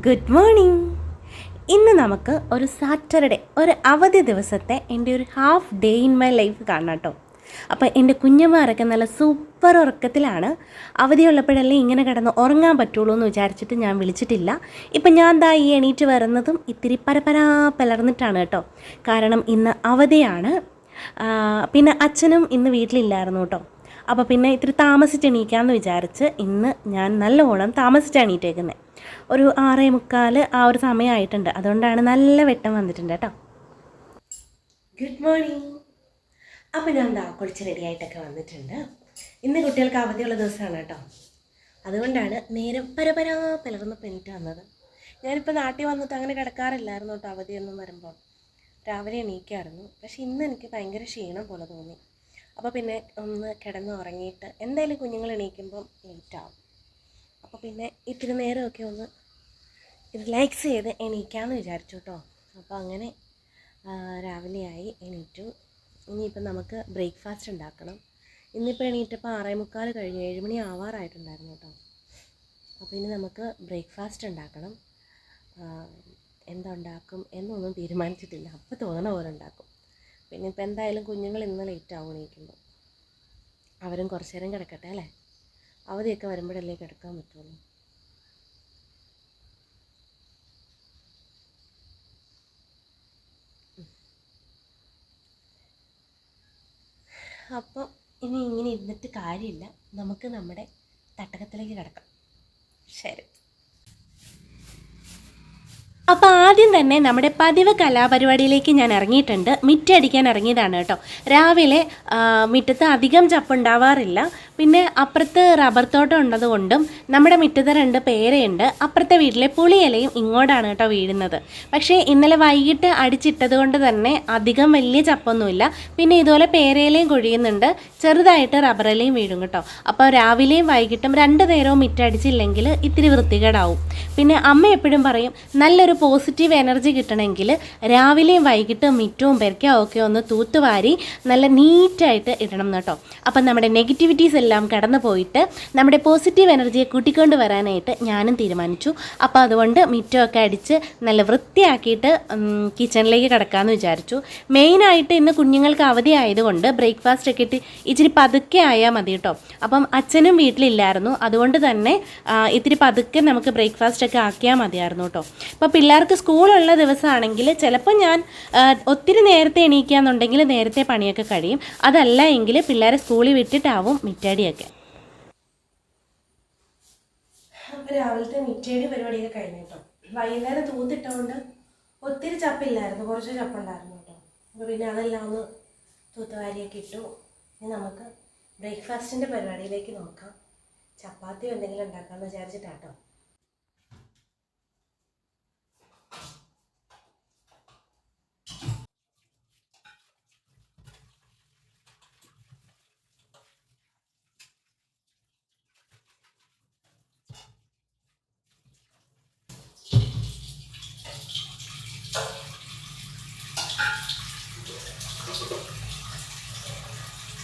Good morning ഇന്ന് നമുക്ക് ഒരു സാറ്റർഡേ ഒരു അവധി ദിവസത്തെ എന്റെ ഒരു half day in my life കാണാം കേട്ടോ അപ്പോൾ എന്റെ കുഞ്ഞന്മാരൊക്കെ നല്ല സൂപ്പർ ഉറക്കത്തിലാണ്. അവധിയുള്ളപ്പോഴല്ലേ ഇങ്ങനെ കിടന്ന് ഉറങ്ങാൻ പറ്റുള്ളൂ എന്ന് വിചാരിച്ചിട്ട് ഞാൻ വിളിച്ചിട്ടില്ല. ഇപ്പം ഞാൻ ദാ ഈ എണീറ്റ് വരുന്നതും ഇത്തിരി പരപരാ പലർന്നിട്ടാണ് കേട്ടോ. കാരണം ഇന്ന് അവധിയാണ്. പിന്നെ അച്ഛനും ഇന്ന് വീട്ടിലില്ലായിരുന്നു കേട്ടോ അപ്പോൾ പിന്നെ ഇത്തിരി താമസിച്ച് എണീക്കാമെന്ന് വിചാരിച്ച് ഇന്ന് ഞാൻ നല്ലോണം താമസിച്ച് എണീറ്റേക്കുന്നത് ഒരു ആറേ മുക്കാൽ ആ ഒരു സമയമായിട്ടുണ്ട്. അതുകൊണ്ടാണ് നല്ല വെട്ടം വന്നിട്ടുണ്ട് കേട്ടോ. ഗുഡ് മോർണിംഗ് അപ്പോൾ ഞാൻ ദാ കുളിച്ച് റെഡിയായിട്ടൊക്കെ വന്നിട്ടുണ്ട്. ഇന്ന് കുട്ടികൾക്ക് അവധിയുള്ള ദിവസമാണ് കേട്ടോ. അതുകൊണ്ടാണ് നേരം പരപരാ പിളർന്ന് പെണ്ണിട്ട് വന്നത്. ഞാനിപ്പോൾ നാട്ടിൽ വന്നിട്ട് അങ്ങനെ കിടക്കാറില്ലായിരുന്നു കേട്ടോ അവധിയൊന്നും വരുമ്പോൾ. രാവിലെ എണീക്കായിരുന്നു. പക്ഷെ ഇന്ന് എനിക്ക് ഭയങ്കര ക്ഷീണം പോലെ തോന്നി. അപ്പോൾ പിന്നെ ഒന്ന് കിടന്ന് ഉറങ്ങിയിട്ട് എന്തായാലും കുഞ്ഞുങ്ങൾ എണീക്കുമ്പം ലേറ്റ് ആവും. അപ്പോൾ പിന്നെ ഇത്തിരി നേരമൊക്കെ ഒന്ന് റിലാക്സ് ചെയ്ത് എണീക്കാമെന്ന് വിചാരിച്ചു കേട്ടോ അപ്പോൾ അങ്ങനെ രാവിലെയായി എണീറ്റു. ഇനിയിപ്പം നമുക്ക് ബ്രേക്ക്ഫാസ്റ്റ് ഉണ്ടാക്കണം. ഇന്നിപ്പോൾ എണീറ്റപ്പോൾ ആറേ മുക്കാൽ കഴിഞ്ഞ് ഏഴുമണി ആവാറായിട്ടുണ്ടായിരുന്നു കേട്ടോ അപ്പോൾ ഇനി നമുക്ക് ബ്രേക്ക്ഫാസ്റ്റ് ഉണ്ടാക്കണം. എന്തുണ്ടാക്കും എന്നൊന്നും തീരുമാനിച്ചിട്ടില്ല. അപ്പോൾ തോന്നണ പോലെ ഉണ്ടാക്കും. പിന്നെ ഇപ്പോൾ എന്തായാലും കുഞ്ഞുങ്ങൾ ഇന്ന് ലേറ്റ് ആവും എണീക്കുമ്പോൾ അവരും കുറച്ച് നേരം കിടക്കട്ടെ അല്ലേ? അവധിയൊക്കെ വരുമ്പോഴല്ലേ കിടക്കാൻ പറ്റുള്ളൂ? അപ്പോൾ ഇനി ഇങ്ങനെ ഇരുന്നിട്ട് കാര്യമില്ല. നമുക്ക് നമ്മുടെ തട്ടകത്തിലേക്ക് കിടക്കാം. ശരി. അപ്പോൾ ആദ്യം തന്നെ നമ്മുടെ പതിവ് കലാപരിപാടിയിലേക്ക് ഞാൻ ഇറങ്ങിയിട്ടുണ്ട്. മിറ്റടിക്കാൻ ഇറങ്ങിയതാണ് കേട്ടോ. രാവിലെ മിറ്റത്ത് അധികം ചപ്പുണ്ടാവാറില്ല. പിന്നെ അപ്പുറത്ത് റബ്ബർ തോട്ടം ഉള്ളതുകൊണ്ടും നമ്മുടെ മുറ്റത്ത് രണ്ട് പേരയുണ്ട്. അപ്പുറത്തെ വീട്ടിലെ പുളിയിലയും ഇങ്ങോട്ടാണ് കേട്ടോ വീഴുന്നത്. പക്ഷേ ഇന്നലെ വൈകിട്ട് അടിച്ചിട്ടത് കൊണ്ട് തന്നെ അധികം വലിയ ചപ്പൊന്നുമില്ല. പിന്നെ ഇതുപോലെ പേരയിലയും കൊഴിയുന്നുണ്ട്. ചെറുതായിട്ട് റബ്ബറിലയും വീഴും കേട്ടോ. അപ്പോൾ രാവിലെയും വൈകിട്ടും രണ്ട് നേരവും മിറ്റടിച്ചില്ലെങ്കിൽ ഇത്തിരി വൃത്തികേടാവും. പിന്നെ അമ്മ എപ്പോഴും പറയും നല്ലൊരു പോസിറ്റീവ് എനർജി കിട്ടണമെങ്കിൽ രാവിലെയും വൈകിട്ടും മിറ്റവും പെരക്കാവും ഒക്കെ ഒന്ന് തൂത്തുവാരി നല്ല നീറ്റായിട്ട് ഇടണം കേട്ടോ. അപ്പം നമ്മുടെ നെഗറ്റിവിറ്റീസ് എല്ലാം കടന്നു പോയിട്ട് നമ്മുടെ പോസിറ്റീവ് എനർജിയെ കൂട്ടിക്കൊണ്ട് വരാനായിട്ട് ഞാനും തീരുമാനിച്ചു. അപ്പോൾ അതുകൊണ്ട് മിറ്റമൊക്കെ അടിച്ച് നല്ല വൃത്തിയാക്കിയിട്ട് കിച്ചണിലേക്ക് കിടക്കാമെന്ന് വിചാരിച്ചു. മെയിനായിട്ട് ഇന്ന് കുഞ്ഞുങ്ങൾക്ക് അവധി ആയതുകൊണ്ട് ബ്രേക്ക്ഫാസ്റ്റ് ഒക്കെ ഇട്ട് ഇച്ചിരി പതുക്കെ ആയാൽ മതി കേട്ടോ അപ്പം അച്ഛനും വീട്ടിലില്ലായിരുന്നു. അതുകൊണ്ട് തന്നെ ഇത്തിരി പതുക്കെ നമുക്ക് ബ്രേക്ക്ഫാസ്റ്റ് ഒക്കെ ആക്കിയാൽ മതിയായിരുന്നു കേട്ടോ അപ്പോൾ പിള്ളേർക്ക് സ്കൂളുള്ള ദിവസമാണെങ്കിൽ ചിലപ്പോൾ ഞാൻ ഒത്തിരി നേരത്തെ എണീക്കാന്നുണ്ടെങ്കിൽ നേരത്തെ പണിയൊക്കെ കഴിയും. അതല്ല എങ്കിൽ പിള്ളേരെ സ്കൂളിൽ വിട്ടിട്ടാവും മിറ്റാടിയൊക്കെ രാവിലത്തെ മിറ്റേടി പരിപാടിയൊക്കെ കഴിഞ്ഞു കേട്ടോ. വൈകുന്നേരം തൂത്തിട്ടുകൊണ്ട് ഒത്തിരി ചപ്പില്ലായിരുന്നു. കുറച്ച് ചപ്പുണ്ടായിരുന്നു കേട്ടോ. അപ്പോൾ പിന്നെ അതെല്ലാം ഒന്ന് തൂത്തുവാരിയൊക്കെ ഇട്ടു. ഇനി നമുക്ക് ബ്രേക്ക്ഫാസ്റ്റിന്റെ പരിപാടിയിലേക്ക് നോക്കാം. ചപ്പാത്തി എന്തെങ്കിലും ഉണ്ടാക്കാമെന്ന് വിചാരിച്ചിട്ടാട്ടോ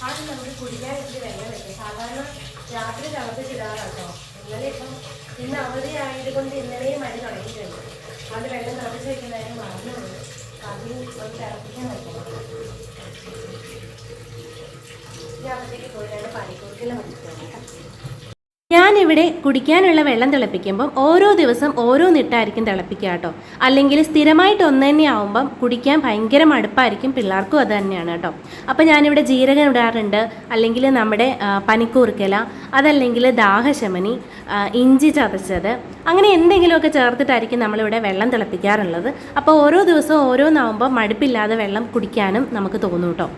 ആദ്യം നമുക്ക് കുടിക്കാൻ ഇച്ചിരി വെള്ളം വെക്കും സാധാരണ രാത്രി തിളപ്പിച്ചിടാറാട്ടോ ഇന്നലെ ഇപ്പം ഇന്ന് അവധി ആയതുകൊണ്ട് ഇന്നലെയും മഴ തുടങ്ങിയിട്ടുണ്ട്. അത് വെള്ളം തിളപ്പിച്ച് വെക്കുന്നതിന് മറന്നുണ്ട് അതിൽ ഒന്ന് തിളപ്പിക്കാൻ വെക്കണം ഞാൻ അവധിക്ക് പോയിട്ടാണ് പനിക്കൂർക്കെല്ലാം കേട്ടോ ഞാനിവിടെ കുടിക്കാനുള്ള വെള്ളം തിളപ്പിക്കുമ്പം ഓരോ ദിവസം ഓരോ നിട്ടായിരിക്കും തിളപ്പിക്കുക കേട്ടോ. അല്ലെങ്കിൽ സ്ഥിരമായിട്ട് ഒന്ന് തന്നെ ആവുമ്പം കുടിക്കാൻ ഭയങ്കര മടുപ്പായിരിക്കും പിള്ളേർക്കും അത് തന്നെയാണ് കേട്ടോ. അപ്പോൾ ഞാനിവിടെ ജീരകം ഇടാറുണ്ട്. അല്ലെങ്കിൽ നമ്മുടെ പനിക്കൂർക്കല അതല്ലെങ്കിൽ ദാഹശമനി ഇഞ്ചി ചതച്ചത് അങ്ങനെ എന്തെങ്കിലുമൊക്കെ ചേർത്തിട്ടായിരിക്കും നമ്മളിവിടെ വെള്ളം തിളപ്പിക്കാറുള്ളത്. അപ്പോൾ ഓരോ ദിവസവും ഓരോന്നാവുമ്പോൾ മടുപ്പില്ലാതെ വെള്ളം കുടിക്കാനും നമുക്ക് തോന്നും കേട്ടോ.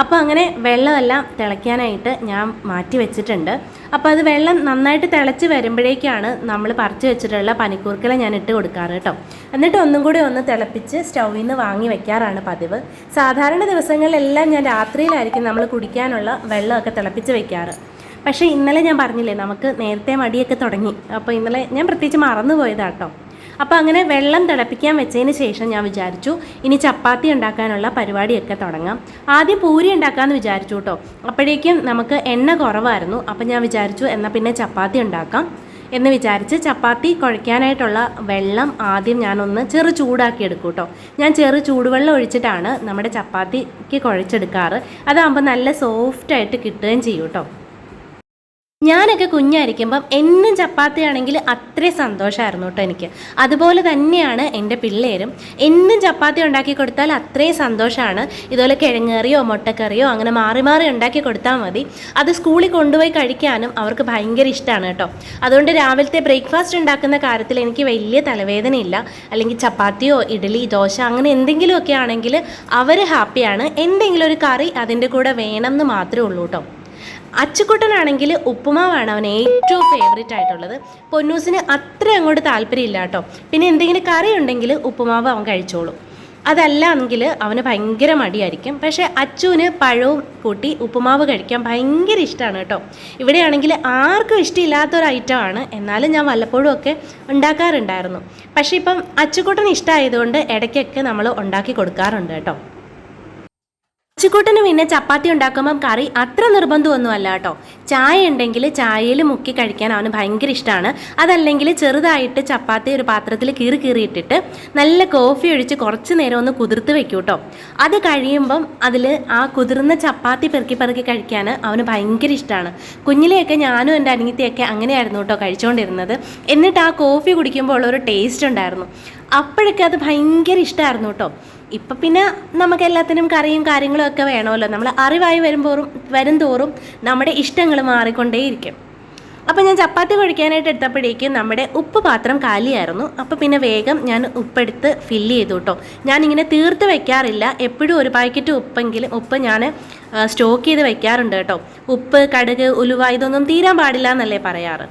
അപ്പോൾ അങ്ങനെ വെള്ളമെല്ലാം തിളയ്ക്കാനായിട്ട് ഞാൻ മാറ്റി വെച്ചിട്ടുണ്ട്. അപ്പോൾ അത് വെള്ളം നന്നായിട്ട് തിളച്ച് വരുമ്പോഴേക്കാണ് നമ്മൾ പറിച്ച് വെച്ചിട്ടുള്ള പനിക്കൂർക്കല ഞാൻ ഇട്ട് കൊടുക്കാറ് കേട്ടോ. എന്നിട്ട് ഒന്നും കൂടി ഒന്ന് തിളപ്പിച്ച് സ്റ്റൗവിൽ നിന്ന് വാങ്ങി വെക്കാറാണ് പതിവ്. സാധാരണ ദിവസങ്ങളിലെല്ലാം ഞാൻ രാത്രിയിലായിരിക്കും നമ്മൾ കുടിക്കാനുള്ള വെള്ളമൊക്കെ തിളപ്പിച്ച് വെക്കാറ്. പക്ഷേ ഇന്നലെ ഞാൻ പറഞ്ഞില്ലേ നമുക്ക് നേരത്തെ മടിയൊക്കെ തുടങ്ങി. അപ്പോൾ ഇന്നലെ ഞാൻ പ്രത്യേകിച്ച് മറന്നു പോയതാട്ടോ അപ്പോൾ അങ്ങനെ വെള്ളം തിളപ്പിക്കാൻ വെച്ചതിന് ശേഷം ഞാൻ വിചാരിച്ചു ഇനി ചപ്പാത്തി ഉണ്ടാക്കാനുള്ള പരിപാടിയൊക്കെ തുടങ്ങാം. ആദ്യം പൂരി ഉണ്ടാക്കാമെന്ന് വിചാരിച്ചു കേട്ടോ അപ്പോഴേക്കും നമുക്ക് എണ്ണ കുറവായിരുന്നു. അപ്പോൾ ഞാൻ വിചാരിച്ചു എന്നാൽ പിന്നെ ചപ്പാത്തി ഉണ്ടാക്കാം എന്ന് വിചാരിച്ച് ചപ്പാത്തി കുഴയ്ക്കാനായിട്ടുള്ള വെള്ളം ആദ്യം ഞാനൊന്ന് ചെറു ചൂടാക്കി എടുക്കും കേട്ടോ ഞാൻ ചെറു ചൂടുവെള്ളം ഒഴിച്ചിട്ടാണ് നമ്മുടെ ചപ്പാത്തിക്ക് കുഴച്ചെടുക്കാറ്. അതാകുമ്പോൾ നല്ല സോഫ്റ്റായിട്ട് കിട്ടുകയും ചെയ്യും കേട്ടോ ഞാനൊക്കെ കുഞ്ഞായിരിക്കുമ്പം എന്നും ചപ്പാത്തിയാണെങ്കിൽ അത്രയും സന്തോഷമായിരുന്നു കേട്ടോ എനിക്ക്. അതുപോലെ തന്നെയാണ് എന്റെ പിള്ളേരും. എന്നും ചപ്പാത്തി ഉണ്ടാക്കി കൊടുത്താൽ അത്രയും സന്തോഷമാണ്. ഇതുപോലെ കിഴങ്ങേറിയോ മുട്ടക്കറിയോ അങ്ങനെ മാറി മാറി ഉണ്ടാക്കി കൊടുത്താൽ മതി. അത് സ്കൂളിൽ കൊണ്ടുപോയി കഴിക്കാനും അവർക്ക് ഭയങ്കര ഇഷ്ടമാണ് കേട്ടോ. അതുകൊണ്ട് രാവിലത്തെ ബ്രേക്ക്ഫാസ്റ്റ് ഉണ്ടാക്കുന്ന കാര്യത്തിൽ എനിക്ക് വലിയ തലവേദനയില്ല. അല്ലെങ്കിൽ ചപ്പാത്തിയോ ഇഡ്ഡലി ദോശ അങ്ങനെ എന്തെങ്കിലുമൊക്കെ ആണെങ്കിൽ അവർ ഹാപ്പിയാണ്. എന്തെങ്കിലും ഒരു കറി അതിന്റെ കൂടെ വേണമെന്ന് മാത്രമേ ഉള്ളൂ കേട്ടോ. അച്ചുക്കുട്ടനാണെങ്കിൽ ഉപ്പുമാവാണ് അവൻ ഏറ്റവും ഫേവറേറ്റ് ആയിട്ടുള്ളത്. പൊന്നൂസിന് അത്ര അങ്ങോട്ട് താല്പര്യമില്ല കേട്ടോ. പിന്നെ എന്തെങ്കിലും കറി ഉണ്ടെങ്കിൽ ഉപ്പുമാവ് അവൻ കഴിച്ചോളും. അതല്ല എങ്കിൽ അവന് ഭയങ്കര മടിയായിരിക്കും. പക്ഷേ അച്ചുവിന് പഴവും കൂട്ടി ഉപ്പുമാവ് കഴിക്കാൻ ഭയങ്കര ഇഷ്ടമാണ് കേട്ടോ. ഇവിടെയാണെങ്കിൽ ആർക്കും ഇഷ്ടമില്ലാത്തൊരു ഐറ്റമാണ്. എന്നാലും ഞാൻ വല്ലപ്പോഴും ഒക്കെ ഉണ്ടാക്കാറുണ്ടായിരുന്നു. പക്ഷേ ഇപ്പം അച്ചുകൂട്ടൻ ഇഷ്ടമായതുകൊണ്ട് ഇടയ്ക്കൊക്കെ നമ്മൾ ഉണ്ടാക്കി കൊടുക്കാറുണ്ട് കേട്ടോ. അച്ചുകൂട്ടന് പിന്നെ ചപ്പാത്തി ഉണ്ടാക്കുമ്പം കറി അത്ര നിർബന്ധമൊന്നും അല്ല കേട്ടോ ചായ ഉണ്ടെങ്കിൽ ചായയിൽ മുക്കി കഴിക്കാൻ അവന് ഭയങ്കര ഇഷ്ടമാണ് അതല്ലെങ്കിൽ ചെറുതായിട്ട് ചപ്പാത്തി ഒരു പാത്രത്തിൽ കീറി കീറിയിട്ടിട്ട് നല്ല കോഫി ഒഴിച്ച് കുറച്ച് നേരം ഒന്ന് കുതിർത്ത് വെക്കൂ കേട്ടോ അത് കഴിയുമ്പം അതിൽ ആ കുതിർന്ന ചപ്പാത്തി പെറുക്കി പെറുക്കി കഴിക്കാൻ അവന് ഭയങ്കര ഇഷ്ടമാണ് കുഞ്ഞിലെയൊക്കെ ഞാനും എന്റെ അനിയത്തിയൊക്കെ അങ്ങനെയായിരുന്നു കേട്ടോ കഴിച്ചുകൊണ്ടിരുന്നത് എന്നിട്ട് ആ കോഫി കുടിക്കുമ്പോൾ ഉള്ളൊരു ടേസ്റ്റ് ഉണ്ടായിരുന്നു. അപ്പോഴൊക്കെ അത് ഭയങ്കര ഇഷ്ടമായിരുന്നു കേട്ടോ. ഇപ്പം പിന്നെ നമുക്ക് എല്ലാത്തിനും കറിയും കാര്യങ്ങളും ഒക്കെ വേണമല്ലോ. നമ്മൾ അറിവായി വരുമ്പോറും വരും തോറും നമ്മുടെ ഇഷ്ടങ്ങൾ മാറിക്കൊണ്ടേയിരിക്കും. അപ്പം ഞാൻ ചപ്പാത്തി കുഴിക്കാനായിട്ട് എടുത്തപ്പോഴേക്കും നമ്മുടെ ഉപ്പ് പാത്രം കാലിയായിരുന്നു. അപ്പോൾ പിന്നെ വേഗം ഞാൻ ഉപ്പെടുത്ത് ഫില്ല് ചെയ്തു കേട്ടോ ഞാനിങ്ങനെ തീർത്ത് വെക്കാറില്ല. എപ്പോഴും ഒരു പാക്കറ്റ് ഉപ്പെങ്കിലും ഉപ്പ് ഞാൻ സ്റ്റോക്ക് ചെയ്ത് വെക്കാറുണ്ട് കേട്ടോ ഉപ്പ് കടുക് ഉലുവ ഇതൊന്നും തീരാൻ പാടില്ല എന്നല്ലേ പറയാറ്.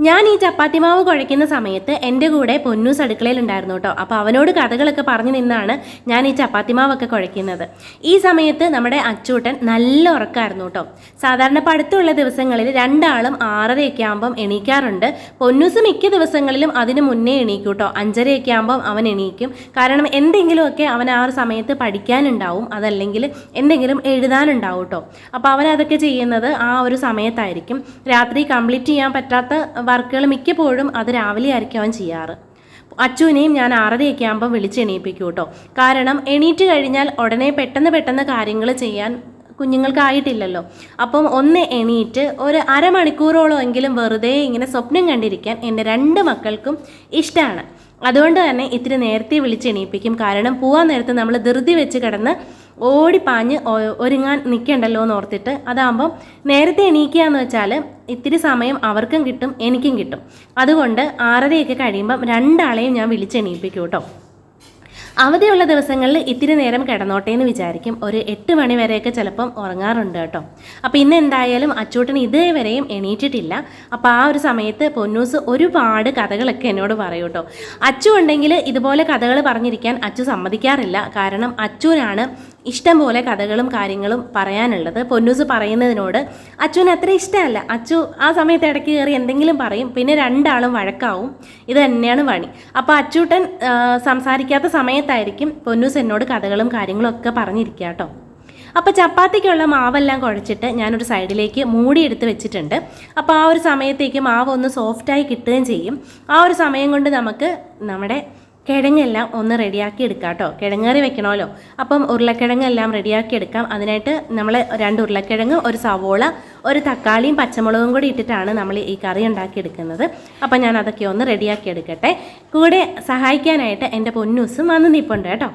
ഞാൻ ഈ ചപ്പാത്തി മാവ് കുഴയ്ക്കുന്ന സമയത്ത് എന്റെ കൂടെ പൊന്നൂസ് അടുക്കളയിൽ ഉണ്ടായിരുന്നു കേട്ടോ. അപ്പോൾ അവനോട് കഥകളൊക്കെ പറഞ്ഞു നിന്നാണ് ഞാൻ ഈ ചപ്പാത്തി മാവൊക്കെ കുഴയ്ക്കുന്നത്. ഈ സമയത്ത് നമ്മുടെ അച്ചൂട്ടൻ നല്ല ഉറക്കമായിരുന്നു കേട്ടോ. സാധാരണ പഠിത്തമുള്ള ദിവസങ്ങളിൽ രണ്ടാളും ആറരയൊക്കെ ആകുമ്പം എണീക്കാറുണ്ട്. പൊന്നൂസ് മിക്ക ദിവസങ്ങളിലും അതിന് മുന്നേ എണീക്കും കേട്ടോ. അഞ്ചരയൊക്കെ ആകുമ്പം അവൻ എണീക്കും. കാരണം എന്തെങ്കിലുമൊക്കെ അവൻ ആ ഒരു സമയത്ത് പഠിക്കാനുണ്ടാവും. അതല്ലെങ്കിൽ എന്തെങ്കിലും എഴുതാനുണ്ടാവും കേട്ടോ. അപ്പോൾ അവൻ അതൊക്കെ ചെയ്യുന്നത് ആ ഒരു സമയത്തായിരിക്കും. രാത്രി കംപ്ലീറ്റ് ചെയ്യാൻ പറ്റാത്ത വർക്കുകൾ മിക്കപ്പോഴും അത് രാവിലെ ആയിരിക്കും അവൻ ചെയ്യാറ്. അച്ചുവിനെയും ഞാൻ ആറരയൊക്കെ ആകുമ്പോൾ വിളിച്ച് എണീപ്പിക്കും കേട്ടോ. കാരണം എണീറ്റ് കഴിഞ്ഞാൽ ഉടനെ പെട്ടെന്ന് പെട്ടെന്ന് കാര്യങ്ങൾ ചെയ്യാൻ കുഞ്ഞുങ്ങൾക്കായിട്ടില്ലല്ലോ. അപ്പം ഒന്ന് എണീറ്റ് ഒരു അരമണിക്കൂറോളം എങ്കിലും വെറുതെ ഇങ്ങനെ സ്വപ്നം കണ്ടിരിക്കാൻ എന്റെ രണ്ട് മക്കൾക്കും ഇഷ്ടമാണ് അതുകൊണ്ട് തന്നെ ഇത്തിരി നേരത്തെ വിളിച്ച് എണീപ്പിക്കും. കാരണം പോവാൻ നേരത്തെ നമ്മൾ ധൃതി വെച്ച് കിടന്ന് ഓടിപ്പാഞ്ഞ് പാഞ്ഞ് ഒരുങ്ങാൻ നിൽക്കണ്ടല്ലോ എന്ന് ഓർത്തിട്ട് അതാകുമ്പം നേരത്തെ എണീക്കുക എന്ന് വെച്ചാൽ ഇത്തിരി സമയം അവർക്കും കിട്ടും എനിക്കും കിട്ടും. അതുകൊണ്ട് ആറരയൊക്കെ കഴിയുമ്പം രണ്ടാളെയും ഞാൻ വിളിച്ച് എണീപ്പിക്കും കേട്ടോ അവധിയുള്ള ദിവസങ്ങളിൽ ഇത്തിരി നേരം കിടന്നോട്ടെ എന്ന് വിചാരിക്കും. ഒരു എട്ട് മണി വരെയൊക്കെ ചിലപ്പം ഉറങ്ങാറുണ്ട് കേട്ടോ. അപ്പോൾ ഇന്ന് എന്തായാലും അച്ചൂട്ടൻ ഇതേവരെയും എണീറ്റിട്ടില്ല. അപ്പോൾ ആ ഒരു സമയത്ത് പൊന്നൂസ് ഒരുപാട് കഥകളൊക്കെ എന്നോട് പറയും കേട്ടോ. അച്ചു ഉണ്ടെങ്കിൽ ഇതുപോലെ കഥകൾ പറഞ്ഞിരിക്കാൻ അച്ചു സമ്മതിക്കാറില്ല. കാരണം അച്ചുവിനാണ് ഇഷ്ടം പോലെ കഥകളും കാര്യങ്ങളും പറയാനുള്ളത്. പൊന്നൂസ് പറയുന്നതിനോട് അച്ചുവിന് അത്ര ഇഷ്ടമല്ല. അച്ചു ആ സമയത്ത് ഇടയ്ക്ക് കയറി എന്തെങ്കിലും പറയും പിന്നെ രണ്ടാളും വഴക്കാവും. ഇത് തന്നെയാണ് പണി. അപ്പോൾ അച്ചൂട്ടൻ സംസാരിക്കാത്ത സമയത്തായിരിക്കും പൊന്നൂസ് എന്നോട് കഥകളും കാര്യങ്ങളും ഒക്കെ പറഞ്ഞിരിക്കുക കേട്ടോ. അപ്പോൾ ചപ്പാത്തിക്കുള്ള മാവെല്ലാം കുഴച്ചിട്ട് ഞാനൊരു സൈഡിലേക്ക് മൂടിയെടുത്ത് വെച്ചിട്ടുണ്ട്. അപ്പോൾ ആ ഒരു സമയത്തേക്ക് മാവ് ഒന്ന് സോഫ്റ്റായി കിട്ടുകയും ചെയ്യും. ആ ഒരു സമയം കൊണ്ട് നമുക്ക് നമ്മുടെ കിഴങ്ങെല്ലാം ഒന്ന് റെഡിയാക്കി എടുക്കാം കേട്ടോ കിഴങ്ങേറി വെക്കണമല്ലോ. അപ്പം ഉരുളക്കിഴങ്ങെല്ലാം റെഡിയാക്കി എടുക്കാം. അതിനായിട്ട് നമ്മൾ രണ്ട് ഉരുളക്കിഴങ്ങ് ഒരു സവോള ഒരു തക്കാളിയും പച്ചമുളകും കൂടി ഇട്ടിട്ടാണ് നമ്മൾ ഈ കറി ഉണ്ടാക്കി എടുക്കുന്നത്. അപ്പം ഞാൻ അതൊക്കെ ഒന്ന് റെഡിയാക്കി എടുക്കട്ടെ. കൂടെ സഹായിക്കാനായിട്ട് എന്റെ പൊന്നൂസും വന്ന് നിൽപ്പുണ്ട് കേട്ടോ.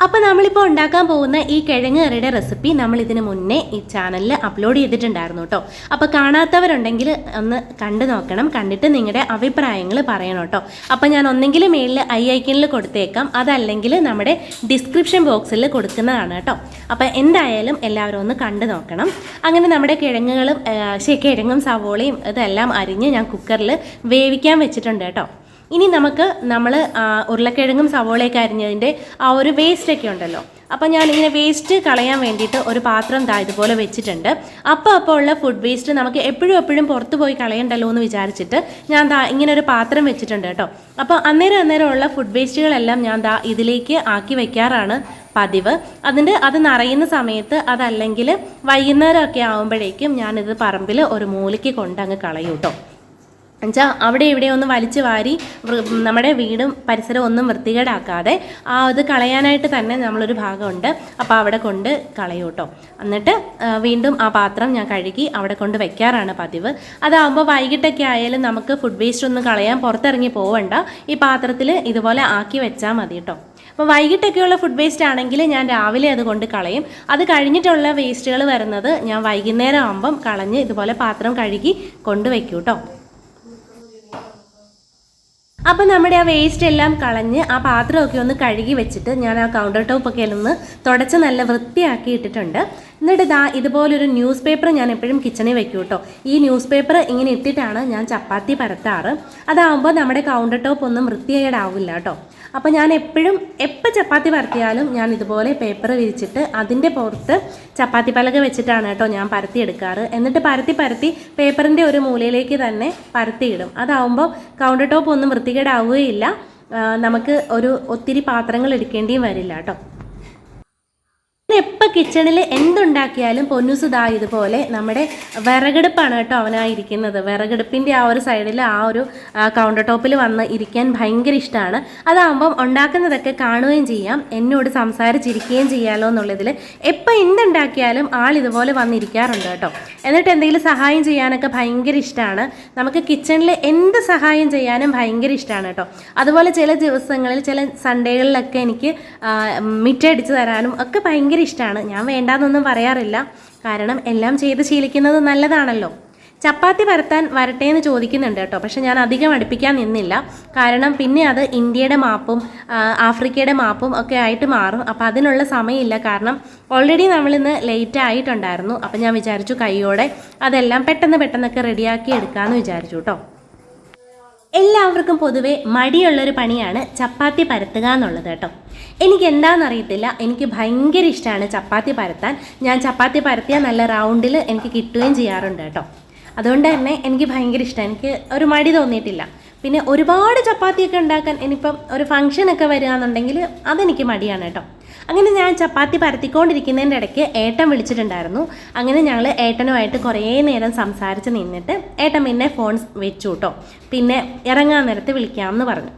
അപ്പോൾ നമ്മളിപ്പോൾ ഉണ്ടാക്കാൻ പോകുന്ന ഈ കിഴങ്ങ് കറിയുടെ റെസിപ്പി നമ്മൾ ഇതിന് മുന്നേ ഈ ചാനലിൽ അപ്ലോഡ് ചെയ്തിട്ടുണ്ടായിരുന്നു കേട്ടോ അപ്പോൾ കാണാത്തവരുണ്ടെങ്കിൽ ഒന്ന് കണ്ടു നോക്കണം കണ്ടിട്ട് നിങ്ങളുടെ അഭിപ്രായങ്ങൾ പറയണം കേട്ടോ അപ്പോൾ ഞാൻ ഒന്നെങ്കിൽ മേളിൽ ഐ ഐക്കണിൽ കൊടുത്തേക്കാം അതല്ലെങ്കിൽ നമ്മുടെ ഡിസ്ക്രിപ്ഷൻ ബോക്സിൽ കൊടുക്കുന്നതാണ് കേട്ടോ അപ്പോൾ എന്തായാലും എല്ലാവരും ഒന്ന് കണ്ടു നോക്കണം. അങ്ങനെ നമ്മുടെ കിഴങ്ങുകളും കിഴങ്ങും സവോളയും ഇതെല്ലാം അരിഞ്ഞ് ഞാൻ കുക്കറിൽ വേവിക്കാൻ വെച്ചിട്ടുണ്ട് കേട്ടോ ഇനി നമുക്ക് നമ്മൾ ഉരുളക്കിഴങ്ങും സവോളയൊക്കെ അരിഞ്ഞതിന്റെ ആ ഒരു വേസ്റ്റ് ഒക്കെ ഉണ്ടല്ലോ. അപ്പോൾ ഞാനിങ്ങനെ വേസ്റ്റ് കളയാൻ വേണ്ടിയിട്ട് ഒരു പാത്രം താ ഇതുപോലെ വെച്ചിട്ടുണ്ട്. അപ്പോൾ അപ്പോൾ ഉള്ള ഫുഡ് വേസ്റ്റ് നമുക്ക് എപ്പോഴും എപ്പോഴും പുറത്ത് പോയി കളയണ്ടല്ലോ എന്ന് വിചാരിച്ചിട്ട് ഞാൻ ദാ ഇങ്ങനെ ഒരു പാത്രം വെച്ചിട്ടുണ്ട് കേട്ടോ. അപ്പോൾ അന്നേരം അന്നേരം ഉള്ള ഫുഡ് വേസ്റ്റുകളെല്ലാം ഞാൻ ദാ ഇതിലേക്ക് ആക്കി വയ്ക്കാറാണ് പതിവ്. അതിന്റെ അത് നിറയുന്ന സമയത്ത് അതല്ലെങ്കിൽ വൈകുന്നേരമൊക്കെ ആകുമ്പോഴേക്കും ഞാനിത് പറമ്പിൽ ഒരു മൂലയ്ക്ക് കൊണ്ടങ്ങ് കളയൂട്ടോ എന്നുവെച്ചാൽ അവിടെ ഇവിടെ ഒന്ന് വലിച്ചു വാരി നമ്മുടെ വീടും പരിസരവും ഒന്നും വൃത്തികേടാക്കാതെ ആ അത് കളയാനായിട്ട് തന്നെ നമ്മളൊരു ഭാഗമുണ്ട്. അപ്പോൾ അവിടെ കൊണ്ട് കളയൂട്ടോ. കേട്ടോ എന്നിട്ട് വീണ്ടും ആ പാത്രം ഞാൻ കഴുകി അവിടെ കൊണ്ട് വെക്കാറാണ് പതിവ്. അതാകുമ്പോൾ വൈകിട്ടൊക്കെ ആയാലും നമുക്ക് ഫുഡ് വേസ്റ്റ് ഒന്നും കളയാൻ പുറത്തിറങ്ങി പോവണ്ട. ഈ പാത്രത്തിൽ ഇതുപോലെ ആക്കി വെച്ചാൽ മതി കേട്ടോ അപ്പോൾ വൈകിട്ടൊക്കെയുള്ള ഫുഡ് വേസ്റ്റ് ആണെങ്കിൽ ഞാൻ രാവിലെ അത് കൊണ്ട് കളയും. അത് കഴിഞ്ഞിട്ടുള്ള വേസ്റ്റുകൾ വരുന്നത് ഞാൻ വൈകുന്നേരം ആകുമ്പം കളഞ്ഞ് ഇതുപോലെ പാത്രം കഴുകി കൊണ്ടുവയ്ക്കും കേട്ടോ അപ്പം നമ്മുടെ ആ വേസ്റ്റ് എല്ലാം കളഞ്ഞ് ആ പാത്രമൊക്കെ ഒന്ന് കഴുകി വെച്ചിട്ട് ഞാൻ ആ കൗണ്ടർ ടോപ്പ് ഒക്കെ ഒന്ന് തുടച്ച് നല്ല വൃത്തിയാക്കി ഇട്ടിട്ടുണ്ട്. എന്നിട്ട് ദാ ഇതുപോലൊരു ന്യൂസ് പേപ്പർ ഞാൻ എപ്പോഴും കിച്ചണിൽ വെക്കും കേട്ടോ ഈ ന്യൂസ് പേപ്പർ ഇങ്ങനെ ഇട്ടിട്ടാണ് ഞാൻ ചപ്പാത്തി പരത്താറ്. അതാകുമ്പോൾ നമ്മുടെ കൗണ്ടർ ടോപ്പ് ഒന്നും വൃത്തികേടാവില്ല കേട്ടോ അപ്പോൾ ഞാൻ എപ്പോഴും എപ്പോൾ ചപ്പാത്തി പരത്തിയാലും ഞാൻ ഇതുപോലെ പേപ്പർ വിരിച്ചിട്ട് അതിന്റെ പുറത്ത് ചപ്പാത്തി പലക വെച്ചിട്ടാണ് കേട്ടോ ഞാൻ പരത്തി എടുക്കാറ്. എന്നിട്ട് പരത്തി പരത്തി പേപ്പറിന്റെ ഒരു മൂലയിലേക്ക് തന്നെ പരത്തിയിടും. അതാവുമ്പോൾ കൗണ്ടർ ടോപ്പ് ഒന്നും വൃത്തികേടാവുകയില്ല. നമുക്ക് ഒരു ഒത്തിരി പാത്രങ്ങൾ എടുക്കേണ്ടിയും വരില്ല കേട്ടോ. എപ്പോൾ കിച്ചണിൽ എന്തുണ്ടാക്കിയാലും പൊന്നൂസ് ദാ ഇതുപോലെ നമ്മുടെ വിറകടുപ്പാണ് കേട്ടോ അവനായിരിക്കുന്നത്. വിറകടുപ്പിന്റെ ആ ഒരു സൈഡിൽ ആ ഒരു കൗണ്ടർ ടോപ്പിൽ വന്ന് ഇരിക്കാൻ ഭയങ്കര ഇഷ്ടമാണ് അതാകുമ്പം ഉണ്ടാക്കുന്നതൊക്കെ കാണുകയും ചെയ്യാം. എന്നോട് സംസാരിച്ചിരിക്കുകയും ചെയ്യാമല്ലോ എന്നുള്ളതിൽ എപ്പോൾ എന്തുണ്ടാക്കിയാലും ആൾ ഇതുപോലെ വന്നിരിക്കാറുണ്ട് കേട്ടോ. എന്നിട്ട് എന്തെങ്കിലും സഹായം ചെയ്യാനൊക്കെ ഭയങ്കര ഇഷ്ടമാണ് നമുക്ക് കിച്ചണിൽ എന്ത് സഹായം ചെയ്യാനും ഭയങ്കര ഇഷ്ടമാണ് കേട്ടോ. അതുപോലെ ചില ദിവസങ്ങളിൽ ചില സൺഡേകളിലൊക്കെ എനിക്ക് മിറ്റടിച്ച് തരാനും ഒക്കെ ഭയങ്കര ഇഷ്ടമാണ് ഞാൻ വേണ്ടാന്നൊന്നും പറയാറില്ല. കാരണം എല്ലാം ചെയ്ത് ശീലിക്കുന്നത് നല്ലതാണല്ലോ. ചപ്പാത്തി വരത്താൻ വരട്ടെ എന്ന് ചോദിക്കുന്നുണ്ട് കേട്ടോ. പക്ഷെ ഞാൻ അധികം അടുപ്പിക്കാൻ നിന്നില്ല. കാരണം പിന്നെ അത് ഇന്ത്യയുടെ മാപ്പും ആഫ്രിക്കയുടെ മാപ്പും ഒക്കെ ആയിട്ട് മാറും. അപ്പം അതിനുള്ള സമയമില്ല. കാരണം ഓൾറെഡി നമ്മളിന്ന് ലേറ്റ് ആയിട്ടുണ്ടായിരുന്നു. അപ്പം ഞാൻ വിചാരിച്ചു കൈയോടെ അതെല്ലാം പെട്ടെന്ന് പെട്ടെന്നൊക്കെ റെഡിയാക്കി എടുക്കാമെന്ന് വിചാരിച്ചു കേട്ടോ. എല്ലാവർക്കും പൊതുവെ മടിയുള്ളൊരു പണിയാണ് ചപ്പാത്തി പരത്തുക എന്നുള്ളത് കേട്ടോ. എനിക്ക് എന്താണെന്നറിയത്തില്ല എനിക്ക് ഭയങ്കര ഇഷ്ടമാണ് ചപ്പാത്തി പരത്താൻ. ഞാൻ ചപ്പാത്തി പരത്തിയാൽ നല്ല റൗണ്ടിൽ എനിക്ക് കിട്ടുകയും ചെയ്യാറുണ്ട് കേട്ടോ. അതുകൊണ്ട് തന്നെ എനിക്ക് ഭയങ്കര ഇഷ്ടമാണ് എനിക്ക് ഒരു മടി തോന്നിയിട്ടില്ല. പിന്നെ ഒരുപാട് ചപ്പാത്തിയൊക്കെ ഉണ്ടാക്കാൻ ഇനിയിപ്പം ഒരു ഫംഗ്ഷനൊക്കെ വരികയെന്നുണ്ടെങ്കിൽ അതെനിക്ക് മടിയാണ് കേട്ടോ. അങ്ങനെ ഞാൻ ചപ്പാത്തി പരത്തിക്കൊണ്ടിരിക്കുന്നതിന്റെ ഇടയ്ക്ക് ഏട്ടൻ വിളിച്ചിട്ടുണ്ടായിരുന്നു. അങ്ങനെ ഞങ്ങൾ ഏട്ടനുമായിട്ട് കുറേ നേരം സംസാരിച്ച് നിന്നിട്ട് ഏട്ടൻ പിന്നെ ഫോൺ വെച്ചു കേട്ടോ. പിന്നെ ഇറങ്ങാൻ നേരത്ത് വിളിക്കാമെന്ന് പറഞ്ഞു.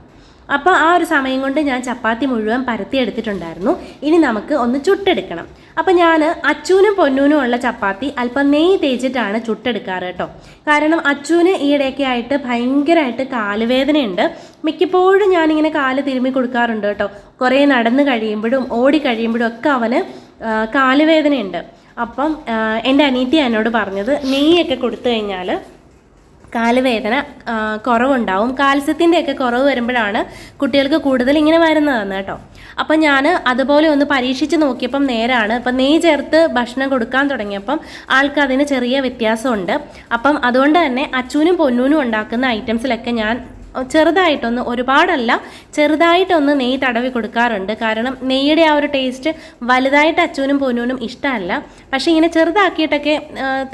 അപ്പോൾ ആ ഒരു സമയം കൊണ്ട് ഞാൻ ചപ്പാത്തി മുഴുവൻ പരത്തി എടുത്തിട്ടുണ്ടായിരുന്നു. ഇനി നമുക്ക് ഒന്ന് ചുട്ടെടുക്കണം. അപ്പോൾ ഞാൻ അച്ചൂനും പൊന്നൂനും ഉള്ള ചപ്പാത്തി അല്പം നെയ്യ് തേച്ചിട്ടാണ് ചുട്ടെടുക്കാറ് കേട്ടോ. കാരണം അച്ചൂന് ഈയിടെയൊക്കെ ആയിട്ട് ഭയങ്കരമായിട്ട് കാലുവേദനയുണ്ട്. മിക്കപ്പോഴും ഞാനിങ്ങനെ കാൽ തിരുമ്മി കൊടുക്കാറുണ്ട് കേട്ടോ. കുറേ നടന്ന് കഴിയുമ്പോഴും ഓടി കഴിയുമ്പോഴും ഒക്കെ അവന് കാലുവേദനയുണ്ട്. അപ്പം എന്റെ അനീറ്റി എന്നോട് പറഞ്ഞത് നെയ്യൊക്കെ കൊടുത്തു കഴിഞ്ഞാൽ കാലുവേദന കുറവുണ്ടാവും. കാൽസ്യത്തിന്റെയൊക്കെ കുറവ് വരുമ്പോഴാണ് കുട്ടികൾക്ക് കൂടുതൽ ഇങ്ങനെ വരുന്നതെന്ന് കേട്ടോ. അപ്പം ഞാൻ അതുപോലെ ഒന്ന് പരീക്ഷിച്ച് നോക്കിയപ്പം നേരാണ്. അപ്പം നെയ്യ് ചേർത്ത് ഭക്ഷണം കൊടുക്കാൻ തുടങ്ങിയപ്പം ആൾക്കതിന് ചെറിയ വ്യത്യാസമുണ്ട്. അപ്പം അതുകൊണ്ട് തന്നെ അച്ചൂനും പൊന്നൂനും ഉണ്ടാക്കുന്ന ഐറ്റംസിലൊക്കെ ഞാൻ ചെറുതായിട്ടൊന്ന് ഒരുപാടല്ല ചെറുതായിട്ടൊന്ന് നെയ്യ് തടവി കൊടുക്കാറുണ്ട്. കാരണം നെയ്യുടെ ആ ഒരു ടേസ്റ്റ് വലുതായിട്ട് അച്ചൂനും പൊന്നൂനും ഇഷ്ടമല്ല. പക്ഷേ ഇങ്ങനെ ചെറുതാക്കിയിട്ടൊക്കെ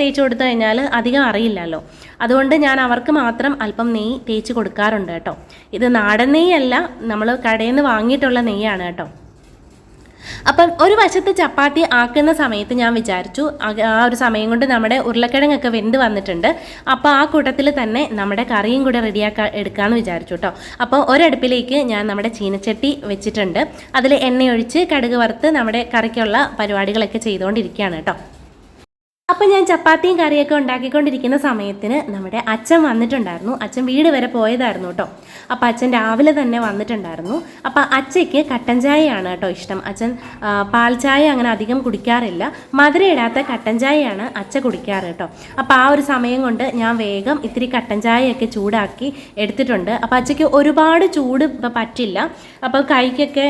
തേച്ച് കൊടുത്തു കഴിഞ്ഞാൽ അധികം അറിയില്ലല്ലോ. അതുകൊണ്ട് ഞാൻ അവർക്ക് മാത്രം അല്പം നെയ്യ് തേച്ച് കൊടുക്കാറുണ്ട് കേട്ടോ. ഇത് നാടൻ നെയ്യല്ല നമ്മൾ കടയിൽ നിന്ന് വാങ്ങിയിട്ടുള്ള നെയ്യാണ് കേട്ടോ. അപ്പം ഒരു വശത്ത് ചപ്പാത്തി ആക്കുന്ന സമയത്ത് ഞാൻ വിചാരിച്ചു ആ ഒരു സമയം കൊണ്ട് നമ്മുടെ ഉരുളക്കിഴങ്ങൊക്കെ വെന്ത് വന്നിട്ടുണ്ട് അപ്പോൾ ആ കൂട്ടത്തിൽ തന്നെ നമ്മുടെ കറിയും കൂടെ റെഡിയാക്കാൻ എടുക്കാമെന്ന് വിചാരിച്ചു കേട്ടോ. അപ്പോൾ ഒരടുപ്പിലേക്ക് ഞാൻ നമ്മുടെ ചീനച്ചട്ടി വെച്ചിട്ടുണ്ട്. അതിൽ എണ്ണയൊഴിച്ച് കടുക് വറുത്ത് നമ്മുടെ കറിക്കുള്ള പരിപാടികളൊക്കെ ചെയ്തുകൊണ്ടിരിക്കുകയാണ് കേട്ടോ. അപ്പം ഞാൻ ചപ്പാത്തിയും കറിയൊക്കെ ഉണ്ടാക്കിക്കൊണ്ടിരിക്കുന്ന സമയത്തിന് നമ്മുടെ അച്ഛൻ വന്നിട്ടുണ്ടായിരുന്നു. അച്ഛൻ വീട് വരെ പോയതായിരുന്നു കേട്ടോ. അപ്പം അച്ഛൻ രാവിലെ തന്നെ വന്നിട്ടുണ്ടായിരുന്നു. അപ്പം അച്ഛയ്ക്ക് കട്ടൻ ചായയാണ് കേട്ടോ ഇഷ്ടം. അച്ഛൻ പാൽ ചായ അങ്ങനെ അധികം കുടിക്കാറില്ല. മധുരയിടാത്ത കട്ടൻ ചായയാണ് അച്ഛ കുടിക്കാറ് കേട്ടോ. അപ്പോൾ ആ ഒരു സമയം കൊണ്ട് ഞാൻ വേഗം ഇത്തിരി കട്ടൻ ചായയൊക്കെ ചൂടാക്കി എടുത്തിട്ടുണ്ട്. അപ്പോൾ അച്ഛയ്ക്ക് ഒരുപാട് ചൂട് ഇപ്പം പറ്റില്ല. അപ്പോൾ കൈക്കൊക്കെ